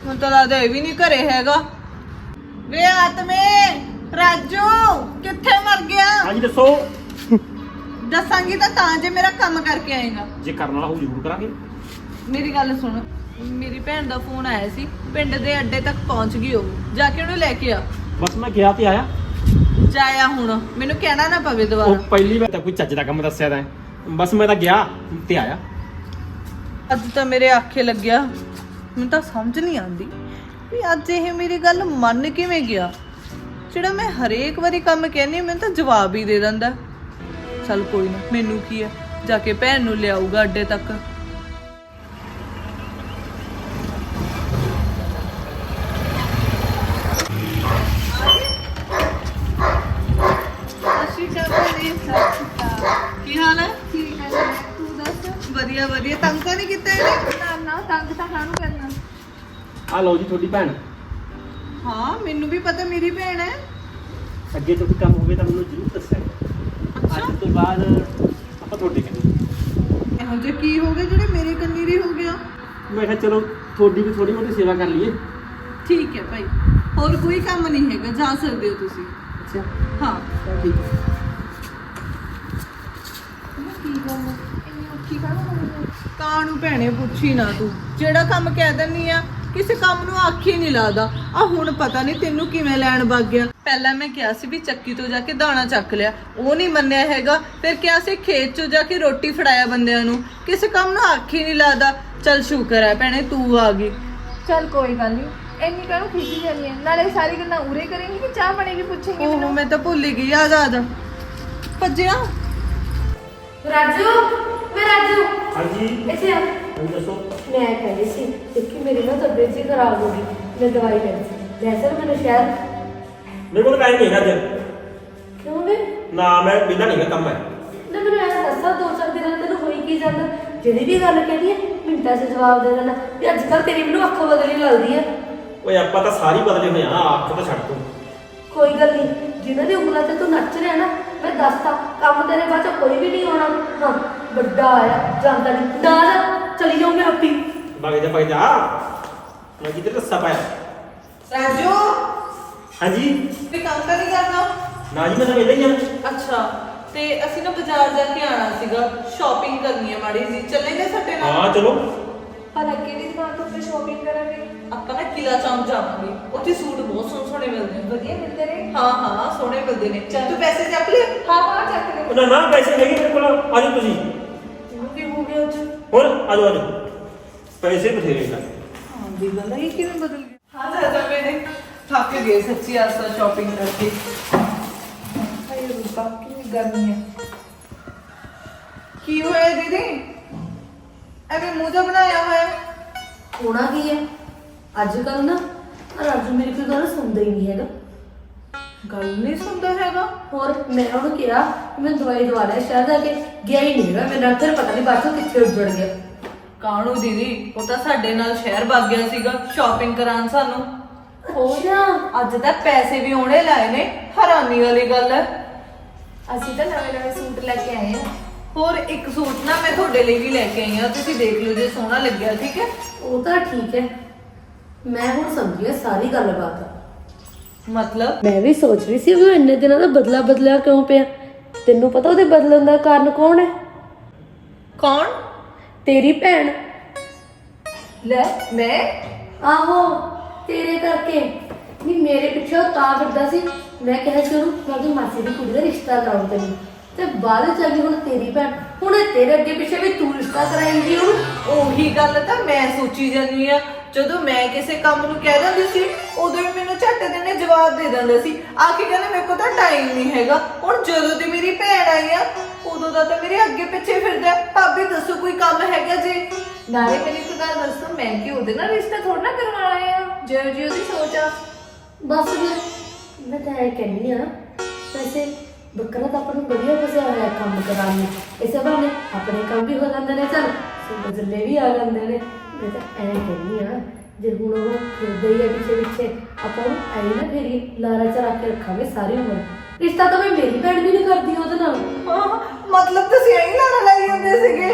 ਹੁਣ ਤਾਂ ਲੱਗਦਾ ਇਹ ਵੀ ਨਹੀਂ ਘਰੇ ਹੈਗਾ। ਵੇ ਆਤਮੇ ਰਾਜੂ ਕਿੱਥੇ ਮਰ ਗਿਆ? ਹਾਂਜੀ ਦੱਸੋ। ਦੱਸਾਂਗੀ ਤਾਂ ਤਾਂ ਜੇ ਮੇਰਾ ਕੰਮ ਕਰਕੇ ਆਏਗਾ। ਜੇ ਕਰਨ ਵਾਲਾ ਹੋ ਜ਼ਰੂਰ ਕਰਾਂਗੇ। ਮੇਰੀ ਗੱਲ ਸੁਣ। ਮੇਰੀ ਭੈਣ ਦਾ ਫੋਨ ਆਇਆ ਸੀ। ਪਿੰਡ ਦੇ ਅੱਡੇ ਤੱਕ ਪਹੁੰਚ ਗਈ ਉਹ। ਜਾ ਕੇ ਉਹਨੂੰ ਲੈ ਕੇ ਆ। ਬਸ ਮੈਂ ਗਿਆ ਤੇ ਆਇਆ। ਜਾਇਆ ਹੁਣ। ਮੈਨੂੰ ਕਹਿਣਾ ਨਾ ਪਵੇ ਉਹ ਦੁਬਾਰਾ ਪਹਿਲੀ ਵਾਰ ਤਾਂ ਕੋਈ ਚੱਜ ਦਾ ਕੰਮ ਦੱਸਿਆ ਤਾਂ ਬਸ ਮੈਂ ਤਾਂ ਗਿਆ ਤੇ ਆਇਆ। ਅੱਜ ਤਾਂ ਮੇਰੇ ਆਖੇ ਲੱਗਿਆ। ਮੈਨੂੰ ਤਾਂ ਸਮਝ ਨਹੀਂ ਆਉਂਦੀ ਵੀ ਅੱਜ ਇਹ ਮੇਰੀ ਗੱਲ ਮੰਨ ਕਿਵੇਂ ਗਿਆ। ਜਿਹੜਾ ਮੈਂ ਹਰੇਕ ਵਾਰੀ ਕੰਮ ਕਹਿੰਦੀ ਮੈਨੂੰ ਤਾਂ ਜਵਾਬ ਹੀ ਦੇ ਦਿੰਦਾ। ਚੱਲ ਕੋਈ ਨਾ ਮੈਨੂੰ ਕੀ ਹੈ? ਜਾ ਕੇ ਭੈਣ ਨੂੰ ਲਿਆਊਗਾ ਅੱਡੇ ਤੱਕ। ਆ ਲਓ ਜੀ ਤੁਹਾਡੀ ਭੈਣ। ਹਾਂ ਮੈਨੂੰ ਵੀ ਪਤਾ ਮੇਰੀ ਭੈਣ ਹੈ। ਅੱਗੇ ਤੋਂ ਕੋਈ ਕੰਮ ਹੋਵੇ ਤਾਂ ਮੈਨੂੰ ਜ਼ਰੂਰ ਦੱਸਿਆ ਅੱਜ ਤੋਂ ਬਾਅਦ ਆਪਾਂ ਤੁਹਾਡੇ ਕਹਿੰਦੇ ਇਹੋ ਜਿਹਾ ਕੀ ਹੋ ਗਿਆ ਜਿਹੜੇ ਮੇਰੇ ਕੰਨੀ ਦੀ ਹੋ ਗਿਆ? ਮੈਂ ਕਿਹਾ ਚਲੋ ਤੁਹਾਡੀ ਵੀ ਥੋੜੀ ਬਹੁਤੀ ਸੇਵਾ ਕਰ ਲਈਏ। ਠੀਕ ਹੈ ਭਾਈ। ਹੋਰ ਕੋਈ ਕੰਮ ਨਹੀਂ ਹੈਗਾ ਜਾ ਸਕਦੇ ਹੋ ਤੁਸੀਂ। ਅੱਛਾ। ਹਾਂ। ਠੀਕ ਹੈ। ਕੀ ਗੱਲ ਇੰਨੀ ਔਖੀ ਕਾਹਨੂੰ ਹੋਈ ਹੈ? ਕਾਹਨੂੰ ਭੈਣੇ ਪੁੱਛੀ ਨਾ ਤੂੰ। ਜਿਹੜਾ ਕੰਮ ਕਹਿ ਦਿੰਨੀ ਆ ਕਿਸੇ ਕੰਮ ਨੂੰ ਆਖੀ ਨਹੀਂ ਲਾਦਾ। ਆ ਹੁਣ ਪਤਾ ਨਹੀਂ ਤੈਨੂੰ ਕਿਵੇਂ ਲੈਣ ਵਗ ਗਿਆ। ਪਹਿਲਾਂ ਮੈਂ ਕਿਹਾ ਸੀ ਵੀ ਚੱਕੀ ਤੋਂ ਜਾ ਕੇ ਦਾਣਾ ਚੱਕ ਲਿਆ। ਉਹ ਨਹੀਂ ਮੰਨਿਆ ਹੈਗਾ। ਫਿਰ ਕਿਹਾ ਸੀ ਖੇਤ ਚੋਂ ਜਾ ਕੇ ਰੋਟੀ ਫੜਾਇਆ ਬੰਦਿਆਂ ਨੂੰ। ਕਿਸੇ ਕੰਮ ਨੂੰ ਆਖੀ ਨਹੀਂ ਲਾਦਾ। ਚੱਲ ਸ਼ੁਕਰ ਹੈ ਭੈਣੇ ਤੂੰ ਆ ਗਈ। ਚੱਲ ਕੋਈ ਗੱਲ ਨਹੀਂ ਇੰਨੀ ਕਾਹਨੂੰ ਖਿੱਚੀ ਜਾਂਦੀ ਹੈ ਨਾਲੇ ਸਾਰੀ ਗੱਲਾਂ ਉਰੇ ਕਰੇਂਗੀ ਕਿ ਚਾਹ ਬਣੇਗੀ ਪੁੱਛੇਂਗੀ ਉਹ ਮੈਨੂੰ? ਮੈਂ ਤਾਂ ਭੁੱਲ ਹੀ ਗਈ ਆ ਜਾ ਆ ਜਾ। ਭੱਜਿਆ। ਰਾਜੂ ਮੈਂ ਰਾਜੂ। ਹਾਂਜੀ। ਇੱਥੇ ਆ। ਹੁਣ ਦੱਸੋ। ਮੈਂ ਕਹਿੰਦੀ ਸੀ ਦੇਖੀ ਮੇਰੀ ਨਾ ਤਬੀਅਤ ਜੀ ਖਰਾਬ ਹੋ ਗਈ ਮੈਂ ਦਵਾਈ ਲੈਣੀ ਸੀ। ਲੈ ਸਰ ਮੈਨੂੰ ਸ਼ਹਿਰ। ਮੇਰੇ ਕੋਲ ਟਾਈਮ ਨਹੀਂ ਹੈਗਾ ਅੱਜ। ਕਿਉਂ ਵੇ? ਨਾ ਮੈਂ ਬਿਨਾਂ ਨਹੀਂ ਕੰਮ ਹੈ। ਨਾ ਮੈਨੂੰ ਐਸਾ ਦੱਸਾ ਦੋ ਚਾਰ ਦਿਨਾਂ ਦਾ ਤੈਨੂੰ ਹੋਈ ਕੀ ਜਾਂਦਾ? ਜਿਹੜੀ ਵੀ ਗੱਲ ਕਹਿਣੀ ਹੈ ਮਿੰਟਾਂ 'ਚ ਜਵਾਬ ਦੇ ਦੇਣਾ। ਵੀ ਅੱਜ ਕੱਲ ਤੇਰੀ ਮੈਨੂੰ ਅੱਖ ਬਦਲੀ ਲੱਗਦੀ ਹੈ ਓਏ ਆਪਾਂ ਤਾਂ ਸਾਰੀ ਬਦਲੇ ਹੋਏ ਆ ਅੱਖ ਤਾਂ ਛੱਡ ਤੂੰ। ਕੋਈ ਗੱਲ ਨਹੀਂ ਜਿਨ੍ਹਾਂ ਦੀ ਉਂਗਲਾਂ ਤੇ ਤੂੰ ਨੱਚ ਰਿਹਾ ਨਾ ਮੈਂ ਦੱਸਤਾ ਕੰਮ ਤੇਰੇ ਬਾਅਦ 'ਚੋਂ ਕੋਈ ਵੀ ਨਹੀਂ ਹੋਣਾ। ਹਾਂ ਵੱਡਾ ਆਇਆ ਜਾਂਦਾ ਨਹੀਂ। ਨਾ ਨਾ। ਚਲੀ ਜਾਊਂ ਮੈਂ ਆਪੀ। ਬਾਗੇ ਜਾ ਬਾਗੇ ਜਾ ਮੈਂ ਕਿਤੇ ਰੱਸਾ ਪਾਇਆ। ਰਾਜੂ ਹਾਂਜੀ? ਤੇ ਕੰਮ ਤਾਂ ਨਹੀਂ ਕਰਨਾ ਨਾ ਜੀ ਮੈਂ ਤਾਂ ਵੇਲੇ ਹੀ ਆ। ਅੱਛਾ ਤੇ ਅਸੀਂ ਨਾ ਬਾਜ਼ਾਰ ਜਾ ਕੇ ਆਣਾ ਸੀਗਾ। ਸ਼ਾਪਿੰਗ ਕਰਨੀ ਹੈ ਮਾੜੀ ਜੀ ਚੱਲੇਗੇ ਸਾਡੇ ਨਾਲ? ਹਾਂ ਚਲੋ। ਪਰ ਅੱਗੇ ਦੀ ਦੁਕਾਨ ਤੋਂ ਤੇ ਸ਼ਾਪਿੰਗ ਕਰਾਂਗੇ। ਆਪਾਂ ਨਾ ਕਿਲਾ ਚੌਂਕ ਜਾਵਾਂਗੇ। ਉੱਥੇ ਸੂਟ ਬਹੁਤ ਸੋਹਣੇ ਸੋਹਣੇ ਮਿਲਦੇ ਨੇ। ਵਧੀਆ ਮਿਲਦੇ ਨੇ। ਹਾਂ ਹਾਂ ਸੋਹਣੇ ਮਿਲਦੇ ਨੇ। ਤੂੰ ਪੈਸੇ ਚੱਕ ਲਿਆ? ਹਾਂ ਹਾਂ ਚੱਕ ਲੈ ਉਹ ਨਾ ਨਾ ਪੈਸੇ ਹੈਗੇ ਮੇਰੇ ਕੋਲ। ਤੁਸੀਂ ਹੋ ਗਿਆ ਅੱਜ ਹੋਰ ਆਜੋ ਆਜੋ ਪੈਸੇ ਬਥੇਰੇ ਨੇ। ਹਾਂ ਦੀ ਗੱਲ ਹੈ ਇਹ ਕਿਵੇਂ ਬਦਲ ਗਿਆ ਹਾਂ ਜਾ ਜਾ ਮੈਨੇ ਥੱਕ ਗਏ ਸੱਚੀ ਤਾਂ ਸ਼ਾਪਿੰਗ ਕਰਕੇ। ਹਾਏ ਰੁਪਾ ਕਿੰਨੀ ਗਰਮੀ ਹੈ ਕੀ ਹੋਇਆ ਦੀਦੀ? ਐਵੇਂ ਮੂੰਹ ਜਿਹਾ ਬਣਾਇਆ ਹੋਇਆ ਹੈ? ਹੋਣਾ ਕੀ ਹੈ? ਅੱਜ ਕੱਲ ਨਾ ਰਾਜੂ ਮੇਰੀ ਕੋਈ ਗੱਲ ਸੁਣਦਾ ਹੀ ਨਹੀਂ ਹੈਗਾ। ਗੱਲ ਨਹੀਂ ਸੁਣਦਾ ਹੈਗਾ। ਹੋਰ ਮੈਂ ਉਹਨੂੰ ਕਿਹਾ ਕਿ ਮੈਂ ਦਵਾਈ ਦਵਾ ਲੈ ਸ਼ਾਇਦ ਆ ਕੇ ਗਿਆ ਹੀ ਨਹੀਂ ਹੈਗਾ। ਮੇਰਾ ਫਿਰ ਪਤਾ ਨਹੀਂ ਬਾਅਦ ਚੋਂ ਕਿੱਥੇ ਉੱਜੜ ਗਿਆ। ਕਾਣੂ ਦੀਦੀ ਉਹ ਤਾਂ ਸਾਡੇ ਨਾਲ ਸ਼ਹਿਰ ਵਗ ਗਿਆ ਸੀਗਾ ਸ਼ਾਪਿੰਗ ਕਰਾਉਣ ਸਾਨੂੰ। ਅੱਛਾ ਅੱਜ ਤਾਂ ਪੈਸੇ ਵੀ ਉਹਨੇ ਲਾਏ ਨੇ ਹੈਰਾਨੀ ਵਾਲੀ ਗੱਲ ਹੈ। ਅਸੀਂ ਤਾਂ ਨਵੇਂ ਨਵੇਂ ਸੂਟ ਲੈ ਕੇ ਆਏ ਹਾਂ ਹੋਰ ਇੱਕ ਸੂਟ ਨਾ ਮੈਂ ਤੁਹਾਡੇ ਲਈ ਵੀ ਲੈ ਕੇ ਆਈ ਆ ਤੁਸੀਂ ਦੇਖ ਲਓ ਜੇ ਸੋਹਣਾ ਲੱਗਿਆ ਠੀਕ ਹੈ? ਉਹ ਤਾਂ ਠੀਕ ਹੈ। ਮੈਂ ਹੁਣ ਸਮਝੀ ਆ ਸਾਰੀ ਗੱਲਬਾਤ। ਮਤਲਬ? ਮੈਂ ਵੀ ਸੋਚ ਰਹੀ ਸੀ ਵੀ ਉਹ ਇੰਨੇ ਦਿਨਾਂ ਦਾ ਬਦਲਾ ਬਦਲਿਆ ਕਿਉਂ ਪਿਆ? ਤੈਨੂੰ ਪਤਾ ਉਹਦੇ ਬਦਲਣ ਦਾ ਕਾਰਨ ਕੌਣ ਹੈ? ਕੌਣ? ਤੇਰੀ ਭੈਣ। ਲੈ ਮੈਂ? ਆਹੋ ਤੇਰੇ ਕਰਕੇ। ਨਹੀਂ ਮੇਰੇ ਪਿੱਛੇ ਉਹ ਤਾਂ ਫਿਰਦਾ ਸੀ। ਮੈਂ ਕਿਹਾ ਉਹਨੂੰ ਮੈਂ ਉਹਦੀ ਮਾਸੀ ਦੀ ਕੁੜੀ ਦਾ ਰਿਸ਼ਤਾ ਕਰਾਉਂ ਤੈਨੂੰ। ਤੇ ਬਾਅਦ ਚ ਗਈ ਹੁਣ ਤੇਰੀ ਭੈਣ। ਹੁਣ ਇਹ ਤੇਰੇ ਅੱਗੇ ਪਿੱਛੇ ਵੀ ਤੂੰ ਰਿਸ਼ਤਾ ਕਰਾਏਂਗੀ ਉਹਨੂੰ? ਉਹੀ ਗੱਲ ਤਾਂ ਮੈਂ ਸੋਚੀ ਜਾਂਦੀ ਆ। ਜਦੋਂ ਮੈਂ ਕਿਸੇ ਕੰਮ ਨੂੰ ਕਹਿ ਦਿੰਦੀ ਸੀ, ਉਦੋਂ ਵੀ ਮੈਨੂੰ ਝੱਟ ਦੇਣੇ ਜਵਾਬ ਦੇ ਦਿੰਦਾ ਸੀ। ਆ ਕੇ ਕਹਿੰਦੇ, ਮੇਰੇ ਕੋਲ ਤਾਂ ਟਾਈਮ ਨਹੀਂ ਹੈਗਾ। ਹੁਣ ਜਦੋਂ ਦੀ ਮੇਰੀ ਭੈਣ ਆਈ ਆ, ਉਦੋਂ ਦਾ ਤਾਂ ਮੇਰੇ ਅੱਗੇ ਪਿੱਛੇ ਫਿਰਦਾ ਹੈ। ਭਾਬੀ, ਦੱਸੋ ਕੋਈ ਕੰਮ ਹੈਗਾ ਜੀ? ਨਾਲੇ ਮੈਨੂੰ ਇੱਕ ਗੱਲ ਦੱਸੋ, ਮੈਂ ਕਿ ਉਹਦੇ ਨਾਲ ਰਿਸ਼ਤਾ ਥੋੜਾ ਨਾ ਕਰਵਾਉਣਾ ਆ? ਜਿਹੋ ਜਿਹੀ ਉਹਦੀ ਸੋਚ ਆ। ਬਸ ਫਿਰ ਮੈਂ ਤਾਂ ਇਹ ਕਹਿੰਦੀ ਆ, ਵੈਸੇ ਬੱਕਰਾ ਤਾਂ ਆਪਾਂ ਨੂੰ ਵਧੀਆ ਫਸਿਆ ਹੋਇਆ ਕੰਮ ਕਰਾਉਣ ਨੂੰ। ਇਸੇ ਬਹਾਨੇ ਆਪਣੇ ਕੰਮ ਵੀ ਹੋ ਜਾਂਦੇ ਨੇ, ਚੱਲ। ਜੱਲੇ ਵੀ ਆ ਜਾਂਦੇ ਨੇ। ਮੈਂ ਤਾਂ ਐਂ ਕਹਿੰਦੀ ਆ ਜੇ ਹੁਣ ਉਹ ਫਿਰਦੇ ਹੀ ਆ ਪਿੱਛੇ ਪਿੱਛੇ ਆਪਾਂ ਉਹਨੂੰ ਐਂ ਨਾ ਫੇਰੀ ਲਾਰਾ ਚਰਾ ਕੇ ਰੱਖਾਂਗੇ ਸਾਰੀ ਉਮਰ। ਰਿਸ਼ਤਾ ਤਾਂ ਮੈਂ ਮੇਰੀ ਭੈਣ ਵੀ ਨਹੀਂ ਕਰਦੀ ਉਹਦੇ ਨਾਲ। ਹਾਂ, ਮਤਲਬ ਤੁਸੀਂ ਐਂ ਲਾਣਾ ਲਾਈ ਜਾਂਦੇ ਸੀਗੇ।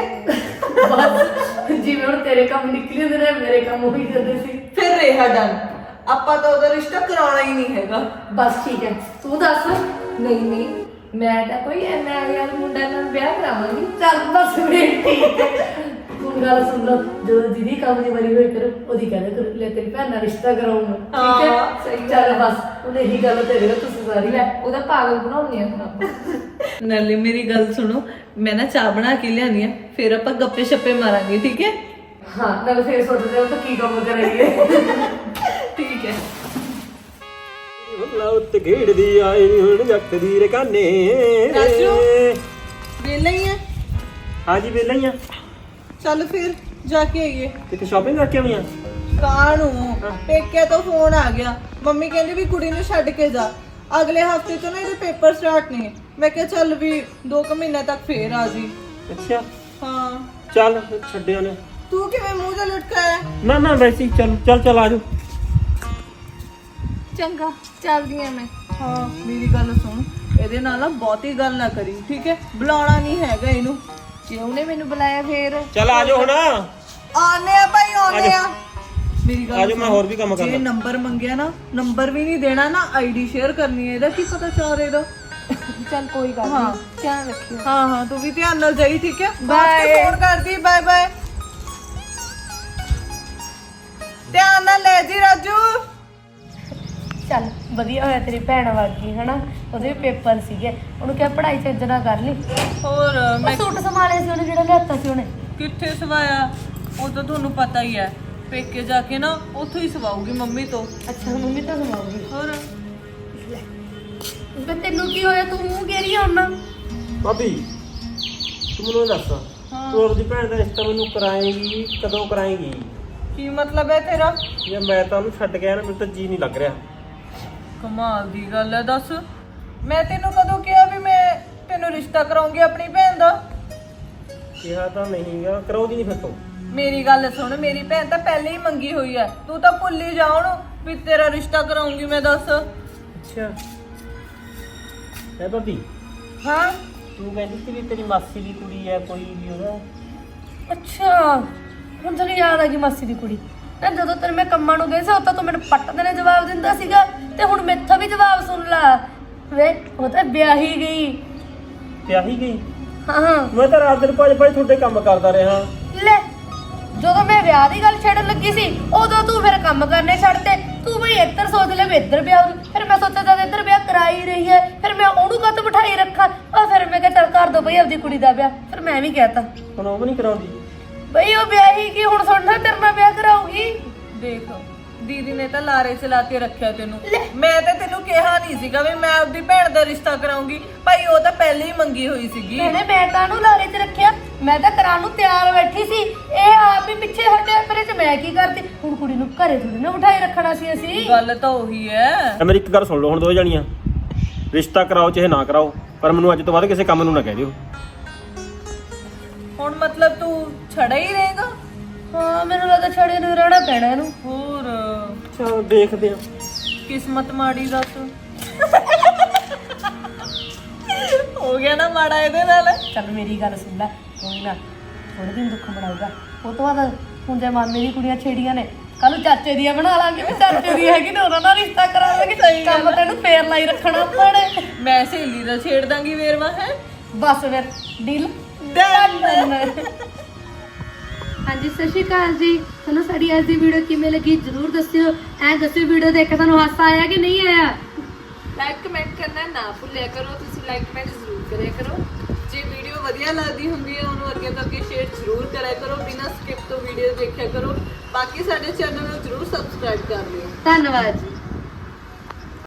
ਬਸ ਜਿਵੇਂ ਹੁਣ ਤੇਰੇ ਕੰਮ ਨਿਕਲੇ ਹੁੰਦੇ ਨੇ ਮੇਰੇ ਕੰਮ ਹੋਈ ਜਾਂਦੇ ਸੀ। ਫਿਰ ਰਿਹਾ ਡਨ ਆਪਾਂ ਤਾਂ ਉਹਦਾ ਰਿਸ਼ਤਾ ਕਰਾਉਣਾ ਹੀ ਨਹੀਂ ਹੈਗਾ। ਬਸ ਠੀਕ ਹੈ ਤੂੰ ਦੱਸ। ਨਹੀਂ ਨਹੀਂ ਮੈਂ ਤਾਂ ਕੋਈ ਐਨਾ ਯਾਰ ਮੁੰਡਾ ਨਾਲ ਵਿਆਹ ਕਰਾਵਾਂਗੀ। ਚੱਲ ਬਸ ਵੇ ਠੀਕ ਹੈ। ਤੂੰ ਗੱਲ ਸੁਣ ਲਓ ਜਦੋਂ ਦੀਦੀ ਕੰਮ ਦੀ ਵਾਰੀ ਹੋਈ ਕਰ ਉਹਦੀ ਕਹਿੰਦੇ ਕਰ ਲੈ ਤੇਰੀ ਭੈਣ ਨਾਲ ਰਿਸ਼ਤਾ ਕਰਾਉਂਗਾ ਠੀਕ ਹਾਂ, ਹੈ ਸਹੀ ਚੱਲ ਬਸ ਉਹਨੇ ਇਹੀ ਗੱਲ ਤੇਰੇ ਨਾਲ ਤੁਸੀਂ ਸਾਰੀ ਲੈ ਉਹਦਾ ਪਾਗਲ ਬਣਾਉਣੀ ਆ ਹੁਣ ਆਪਾਂ। ਨਾਲੇ ਮੇਰੀ ਗੱਲ ਸੁਣੋ ਮੈਂ ਨਾ ਚਾਹ ਬਣਾ ਕੇ ਲਿਆਨੀ ਆ ਫਿਰ ਆਪਾਂ ਗੱਪੇ ਛੱਪੇ ਮਾਰਾਂਗੇ ਠੀਕ ਹੈ? ਹਾਂ ਨਾਲ ਫੇਰ ਸੋਚਦੇ ਹੋ ਤਾਂ ਕੀ ਕੰਮ ਕਰਾਂਗੇ। ਠੀਕ ਹੈ। ਹੁੱਲਾ ਉੱਤੇ ਘੇੜਦੀ ਆਈ ਹੁਣ ਜੱਟ ਦੀ ਰਕਾਨੇ। ਰਾਜੂ। ਵੇਲੇ ਹੀ ਹੈ ਹਾਂਜੀ ਵੇਲੇ ਹੀ ਆ। ਚੱਲ ਫਿਰ ਜਾ ਕੇ ਆਈਏ। ਕਿਤੇ ਸ਼ਾਪਿੰਗ ਕਰਕੇ ਆਈ ਆ? ਕਾਣੂ ਪੇਕੇ ਤੋਂ ਫੋਨ ਆ ਗਿਆ। ਮੰਮੀ ਕਹਿੰਦੀ ਵੀ ਕੁੜੀ ਨੂੰ ਛੱਡ ਕੇ ਜਾ। ਅਗਲੇ ਹਫ਼ਤੇ ਤੋਂ ਨਾ ਇਹਦੇ ਪੇਪਰ ਸਟਾਰਟ ਨੇ ਮੈਂ ਕਿਹਾ ਚੱਲ ਵੀ 2 ਕੁ ਮਹੀਨੇ ਤੱਕ ਫੇਰ ਆ ਜੀ। ਅੱਛਾ। ਹਾਂ। ਚੱਲ ਛੱਡਿਓ ਨੇ ਤੂੰ ਕਿਵੇਂ ਮੂੰਹ ਤੇ ਲਟਕਾਇਆ? ਨਾ ਨਾ ਵੈਸੇ ਹੀ ਚੱਲ ਚੱਲ ਚੱਲ ਆਜੋ ਚੰਗਾ ਚੱਲਦੀ ਆ ਮੈਂ। ਹਾਂ ਮੇਰੀ ਗੱਲ ਸੁਣ। ਇਹਦੇ ਨਾਲ ਨਾ ਬਹੁਤੀ ਗੱਲ ਨਾ ਕਰੀ ਠੀਕ ਹੈ? ਬੁਲਾਉਣਾ ਨਹੀਂ ਹੈਗਾ ਇਹਨੂੰ। ਜੇ ਉਹਨੇ ਮੈਨੂੰ ਬੁਲਾਇਆ ਫੇਰ? ਚੱਲ ਆਜੋ ਹੁਣ। ਆਨੇ ਆ ਭਾਈ ਆਨੇ ਆ ਮੇਰੀ ਗੱਲ ਆਜੋ ਮੈਂ। ਹੋਰ ਵੀ ਕੰਮ ਜੇ ਕਰਨਾ ਨੰਬਰ ਮੰਗਿਆ ਨਾ ਨੰਬਰ ਵੀ ਨਹੀਂ ਦੇਣਾ ਨਾ ਆਈਡੀ ਸ਼ੇਅਰ ਕਰਨੀ ਹੈ ਇਹਦਾ ਕੀ ਪਤਾ ਚਾਹ ਇਹਦਾ। ਚੱਲ ਕੋਈ ਗੱਲ ਹਾਂ। ਨਹੀਂ ਧਿਆਨ ਰੱਖਿਓ। ਹਾਂ ਹਾਂ ਤੂੰ ਵੀ ਧਿਆਨ ਨਾਲ ਜਾਈ ਠੀਕ ਹੈ? Bye. ਫੋਨ ਕਰਦੀ ਬਾਏ ਬਾਏ ਧਿਆਨ ਨਾਲ ਲੈ ਜੀ ਰਾਜੂ। ਚੱਲ ਵਧੀਆ ਹੋਇਆ ਤੇਰੀ ਭੈਣ ਵਾਗੀ ਹਨਾ? ਉਹਦੇ ਵੀ ਪੇਪਰ ਸੀਗੇ। ਉਹਨੂੰ ਕਿਹਾ ਪੜ੍ਹਾਈ ਚ ਇੱਜ਼ਤ ਨਾ ਕਰ ਲਈ। ਹੋਰ ਉਹ ਸੂਟ ਸੰਭਾਲਿਆ ਸੀ ਉਹਨੇ ਜਿਹੜਾ ਲਿਆਤਾ ਸੀ ਉਹਨੇ। ਕਿੱਥੇ ਸਵਾਇਆ? ਉਹ ਤਾਂ ਤੁਹਾਨੂੰ ਪਤਾ ਹੀ ਹੈ। ਪੇਕੇ ਜਾ ਕੇ ਨਾ ਉੱਥੋਂ ਹੀ ਸਵਾਉਗੀ ਮੰਮੀ ਤੋਂ। ਅੱਛਾ ਮੰਮੀ ਤਾਂ ਸੰਭਾਉਗੀ ਹੋਰ? ਤੇ ਤੈਨੂੰ ਕੀ ਹੋਇਆ? ਤੂੰ ਮੂੰਹ ਗੇਰੀ ਆਉਣਾ? ਭਾਬੀ ਤੂੰ ਮੈਨੂੰ ਇਹ ਦੱਸ। ਤੂੰ ਆਪਣੀ ਭੈਣ ਦਾ ਰਿਸ਼ਤਾ ਮੈਨੂੰ ਕਰਾਏਂਗੀ ਕਦੋਂ ਕਰਾਏਂਗੀ? ਕੀ ਮਤਲਬ ਹੈ ਤੇਰਾ? ਜੇ ਮੈਂ ਤਾਂ ਉਹਨੂੰ ਛੱਡ ਗਿਆ ਨਾ ਮੈਨੂੰ ਤਾਂ ਜੀ ਨਹੀਂ ਲੱਗ ਰਿਹਾ। ਕਮਾਲ ਦੀ ਗੱਲ ਹੈ ਦੱਸ। ਮੈਂ ਤੈਨੂੰ ਕਦੋਂ ਕਿਹਾ ਵੀ ਮੈਂ ਤੈਨੂੰ ਰਿਸ਼ਤਾ ਕਰਾਉਂਗੀ ਆਪਣੀ ਭੈਣ ਦਾ? ਕਿਹਾ ਤਾਂ ਨਹੀਂਗਾ ਕਰਾਉਂਦੀ ਨਹੀਂ ਫਿਰ ਤੂੰ। ਮੇਰੀ ਗੱਲ ਸੁਣ ਮੇਰੀ ਭੈਣ ਤਾਂ ਪਹਿਲੇ ਹੀ ਮੰਗੀ ਹੋਈ ਹੈ ਤੂੰ ਤਾਂ ਭੁੱਲ ਹੀ ਜਾ ਉਹਨੂੰ ਵੀ ਤੇਰਾ ਰਿਸ਼ਤਾ ਕਰਾਉਂਗੀ ਮੈਂ ਦੱਸ। ਅੱਛਾ। ਹੈ ਭਾਬੀ? ਹਾਂ? ਤੂੰ ਕਹਿੰਦੀ ਸੀ ਵੀ ਤੇਰੀ ਮਾਸੀ ਦੀ ਕੁੜੀ ਹੈ ਕੋਈ ਵੀ ਉਹਦਾ। ਅੱਛਾ। ਹੁਣ ਤੈਨੂੰ ਯਾਦ ਆ ਗਈ ਮਾਸੀ ਦੀ ਕੁੜੀ। ਨਾ ਜਦੋਂ ਤੇਰੇ ਮੈਂ ਕੰਮਾਂ ਨੂੰ ਗਈ ਸੀ ਉਦੋਂ ਤੂੰ ਮੈਨੂੰ ਪੱਟ ਦੇ ਜਵਾਬ ਦਿੰਦਾ ਸੀਗਾ ਤੇ ਹੁਣ ਮੈਥੋਂ ਵੀ ਜਵਾਬ ਸੁਣ ਲਾ। ਵੇ ਉਹ ਤਾਂ ਵਿਆਹੀ ਗਈ। ਤੇ ਆਹੀ ਗਈ? ਹਾਂ। ਮੈਂ ਤਾਂ ਰਾਤ ਦਿਨ ਭੱਜ ਭੱਜ ਤੁਹਾਡੇ ਕੰਮ ਕਰਦਾ ਰਿਹਾ। ਲੈ ਜਦੋਂ ਮੈਂ ਵਿਆਹ ਦੀ ਗੱਲ ਛੇੜਨ ਲੱਗੀ ਸੀ ਉਦੋਂ ਤੂੰ ਫਿਰ ਕੰਮ ਕਰਨੇ ਛੱਡਤੇ ਤੂੰ ਬਈ ਇੱਧਰ ਸੋਚ ਲੈ ਵੀ ਇੱਧਰ ਵਿਆਹ ਹੋ ਫਿਰ ਮੈਂ ਸੋਚਿਆ ਜਦ ਇੱਧਰ ਵਿਆਹ ਕਰਾ ਹੀ ਰਹੀ ਹੈ ਫਿਰ ਮੈਂ ਉਹਨੂੰ ਕੱਤ ਬਿਠਾਈ ਰੱਖਾਂ? ਉਹ ਫਿਰ ਮੈਂ ਕਿਹਾ ਚੱਲ ਕਰ ਦੋ ਬਈ ਆਪਦੀ ਕੁੜੀ ਦਾ ਵਿਆਹ। ਫਿਰ ਮੈਂ ਵੀ ਕਹਿਤਾ। ਹੁਣ ਉਹ ਵੀ ਨਹੀਂ ਕਰਾਉਂਦੀ? ਬਈ ਉਹ ਵਿਆਹੀ ਕੀ ਹੁਣ ਸੁਣਨਾ ਤੇਰੇ ਨਾਲ ਵਿਆਹ ਕਰਾਉਗੀ ਦੇਖ ਦੀਦੀ ਨੇ ਤਾਂ ਲਾਰੇ ਕੇ ਰੱਖਿਆ ਤੈਨੂੰ। ਮੈਂ ਤਾਂ ਤੈਨੂੰ ਕਿਹਾ ਨਹੀਂ ਸੀਗਾ ਵੀ ਮੈਂ ਆਪਦੀ ਭੈਣ ਦਾ ਰਿਸ਼ਤਾ ਕਰਾਉਂਗੀ ਭਾਈ ਉਹ ਤਾਂ ਪਹਿਲੇ ਹੀ ਮੰਗੀ ਹੋਈ ਸੀਗੀ। ਇਹਨੇ ਮੈਂ ਕਾਹਨੂੰ ਲਾਰੇ 'ਚ ਰੱਖਿਆ। ਮੈਂ ਤਾਂ ਕਰਾਉਣ ਨੂੰ ਤਿਆਰ ਬੈਠੀ ਸੀ। ਇਹ ਆਪ ਹੀ ਪਿੱਛੇ ਹਟਿਆ ਇਹ 'ਚ ਮੈਂ ਕੀ ਕਰਦੀ ਹੁਣ ਕੁੜੀ ਨੂੰ ਘਰੇ ਥੋੜੀ ਨਾ ਬਿਠਾਈ ਰੱਖਣਾ ਸੀ ਅਸੀਂ। ਗੱਲ ਤਾਂ ਉਹੀ ਹੈ ਤਾਂ ਮੇਰੀ ਇੱਕ ਗੱਲ ਸੁਣ ਲਓ ਹੁਣ ਦੋ ਜਣੀਆਂ। ਰਿਸ਼ਤਾ ਕਰਾਓ ਚਾਹੇ ਨਾ ਕਰਾਓ ਪਰ ਮੈਨੂੰ ਅੱਜ ਤੋਂ ਬਾਅਦ ਕਿਸੇ ਕੰਮ ਨੂੰ ਨਾ ਕਹਿ ਦਿਓ। ਹੁਣ ਮਤਲਬ ਤੂੰ ਛੜਾ ਹੀ ਰਹੇਗਾ। ਹਾਂ ਮੈਨੂੰ ਲੱਗਦਾ ਛੜੇ ਨੂੰ ਰਹਿਣਾ ਪੈਣਾ ਇਹਨੂੰ। ਹੋਰ ਚਲ ਦੇਖਦੇ ਆ ਕਿਸਮਤ ਮਾੜੀ ਦੱਸ। ਹੋ ਗਿਆ ਨਾ ਮਾੜਾ ਇਹਦੇ ਨਾਲ। ਚੱਲ ਮੇਰੀ ਗੱਲ ਸੁਣ ਲੈ ਕੋਈ ਨਾ ਥੋੜੇ ਦਿਨ ਦੁੱਖ ਬਣਾਊਗਾ। ਉਹ ਤੋਂ ਬਾਅਦ ਹੁਣ ਜੇ ਮਾਮੇ ਦੀ ਕੁੜੀਆਂ ਛੇੜੀਆਂ ਨੇ ਕੱਲ ਨੂੰ ਚਾਚੇ ਦੀਆਂ ਬਣਾ ਲਾਂਗੇ ਵੀ ਚਾਚੇ ਦੀ ਹੈਗੀ ਤੇ ਉਹਨਾਂ ਨਾਲ ਰਿਸ਼ਤਾ ਕਰਾਵਾਂਗੇ। ਕੰਮ ਤੈਨੂੰ ਫੇਰ ਲਾਈ ਰੱਖਣਾ ਪੜੇ ਮੈਂ ਸਹੇਲੀ ਦਾ ਛੇੜ ਦਾਂਗੀ ਵੇਰਵਾ ਹੈ ਬਸ ਫਿਰ ਡੀਲ ਹਾਂਜੀ ਸਤਿ ਸ਼੍ਰੀ ਅਕਾਲ ਜੀ। ਤੁਹਾਨੂੰ ਸਾਡੀ ਅੱਜ ਦੀ ਵੀਡੀਓ ਕਿਵੇਂ ਲੱਗੀ ਜਰੂਰ ਦੱਸਿਓ। ਐ ਦੱਸਿਓ ਵੀਡੀਓ ਦੇਖ ਕੇ ਤੁਹਾਨੂੰ ਹਾਸਾ ਆਇਆ ਕਿ ਨਹੀਂ ਆਇਆ? ਲਾਈਕ ਕਮੈਂਟ ਕਰਨਾ ਨਾ ਭੁੱਲਿਆ ਕਰੋ। ਤੁਸੀਂ ਲਾਈਕ ਕਮੈਂਟ ਜ਼ਰੂਰ ਕਰਿਆ ਕਰੋ। ਜੇ ਵੀਡੀਓ ਵਧੀਆ ਲੱਗਦੀ ਹੁੰਦੀ ਹੈ ਉਹਨੂੰ ਅੱਗੇ ਤੋਂ ਅੱਗੇ ਸ਼ੇਅਰ ਜ਼ਰੂਰ ਕਰਿਆ ਕਰੋ। ਬਿਨਾਂ ਸਕਿਪ ਤੋਂ ਵੀਡੀਓ ਦੇਖਿਆ ਕਰੋ। ਬਾਕੀ ਸਾਡੇ ਚੈਨਲ ਨੂੰ ਜ਼ਰੂਰ ਸਬਸਕ੍ਰਾਈਬ ਕਰ ਲਿਓ। ਧੰਨਵਾਦ ਜੀ।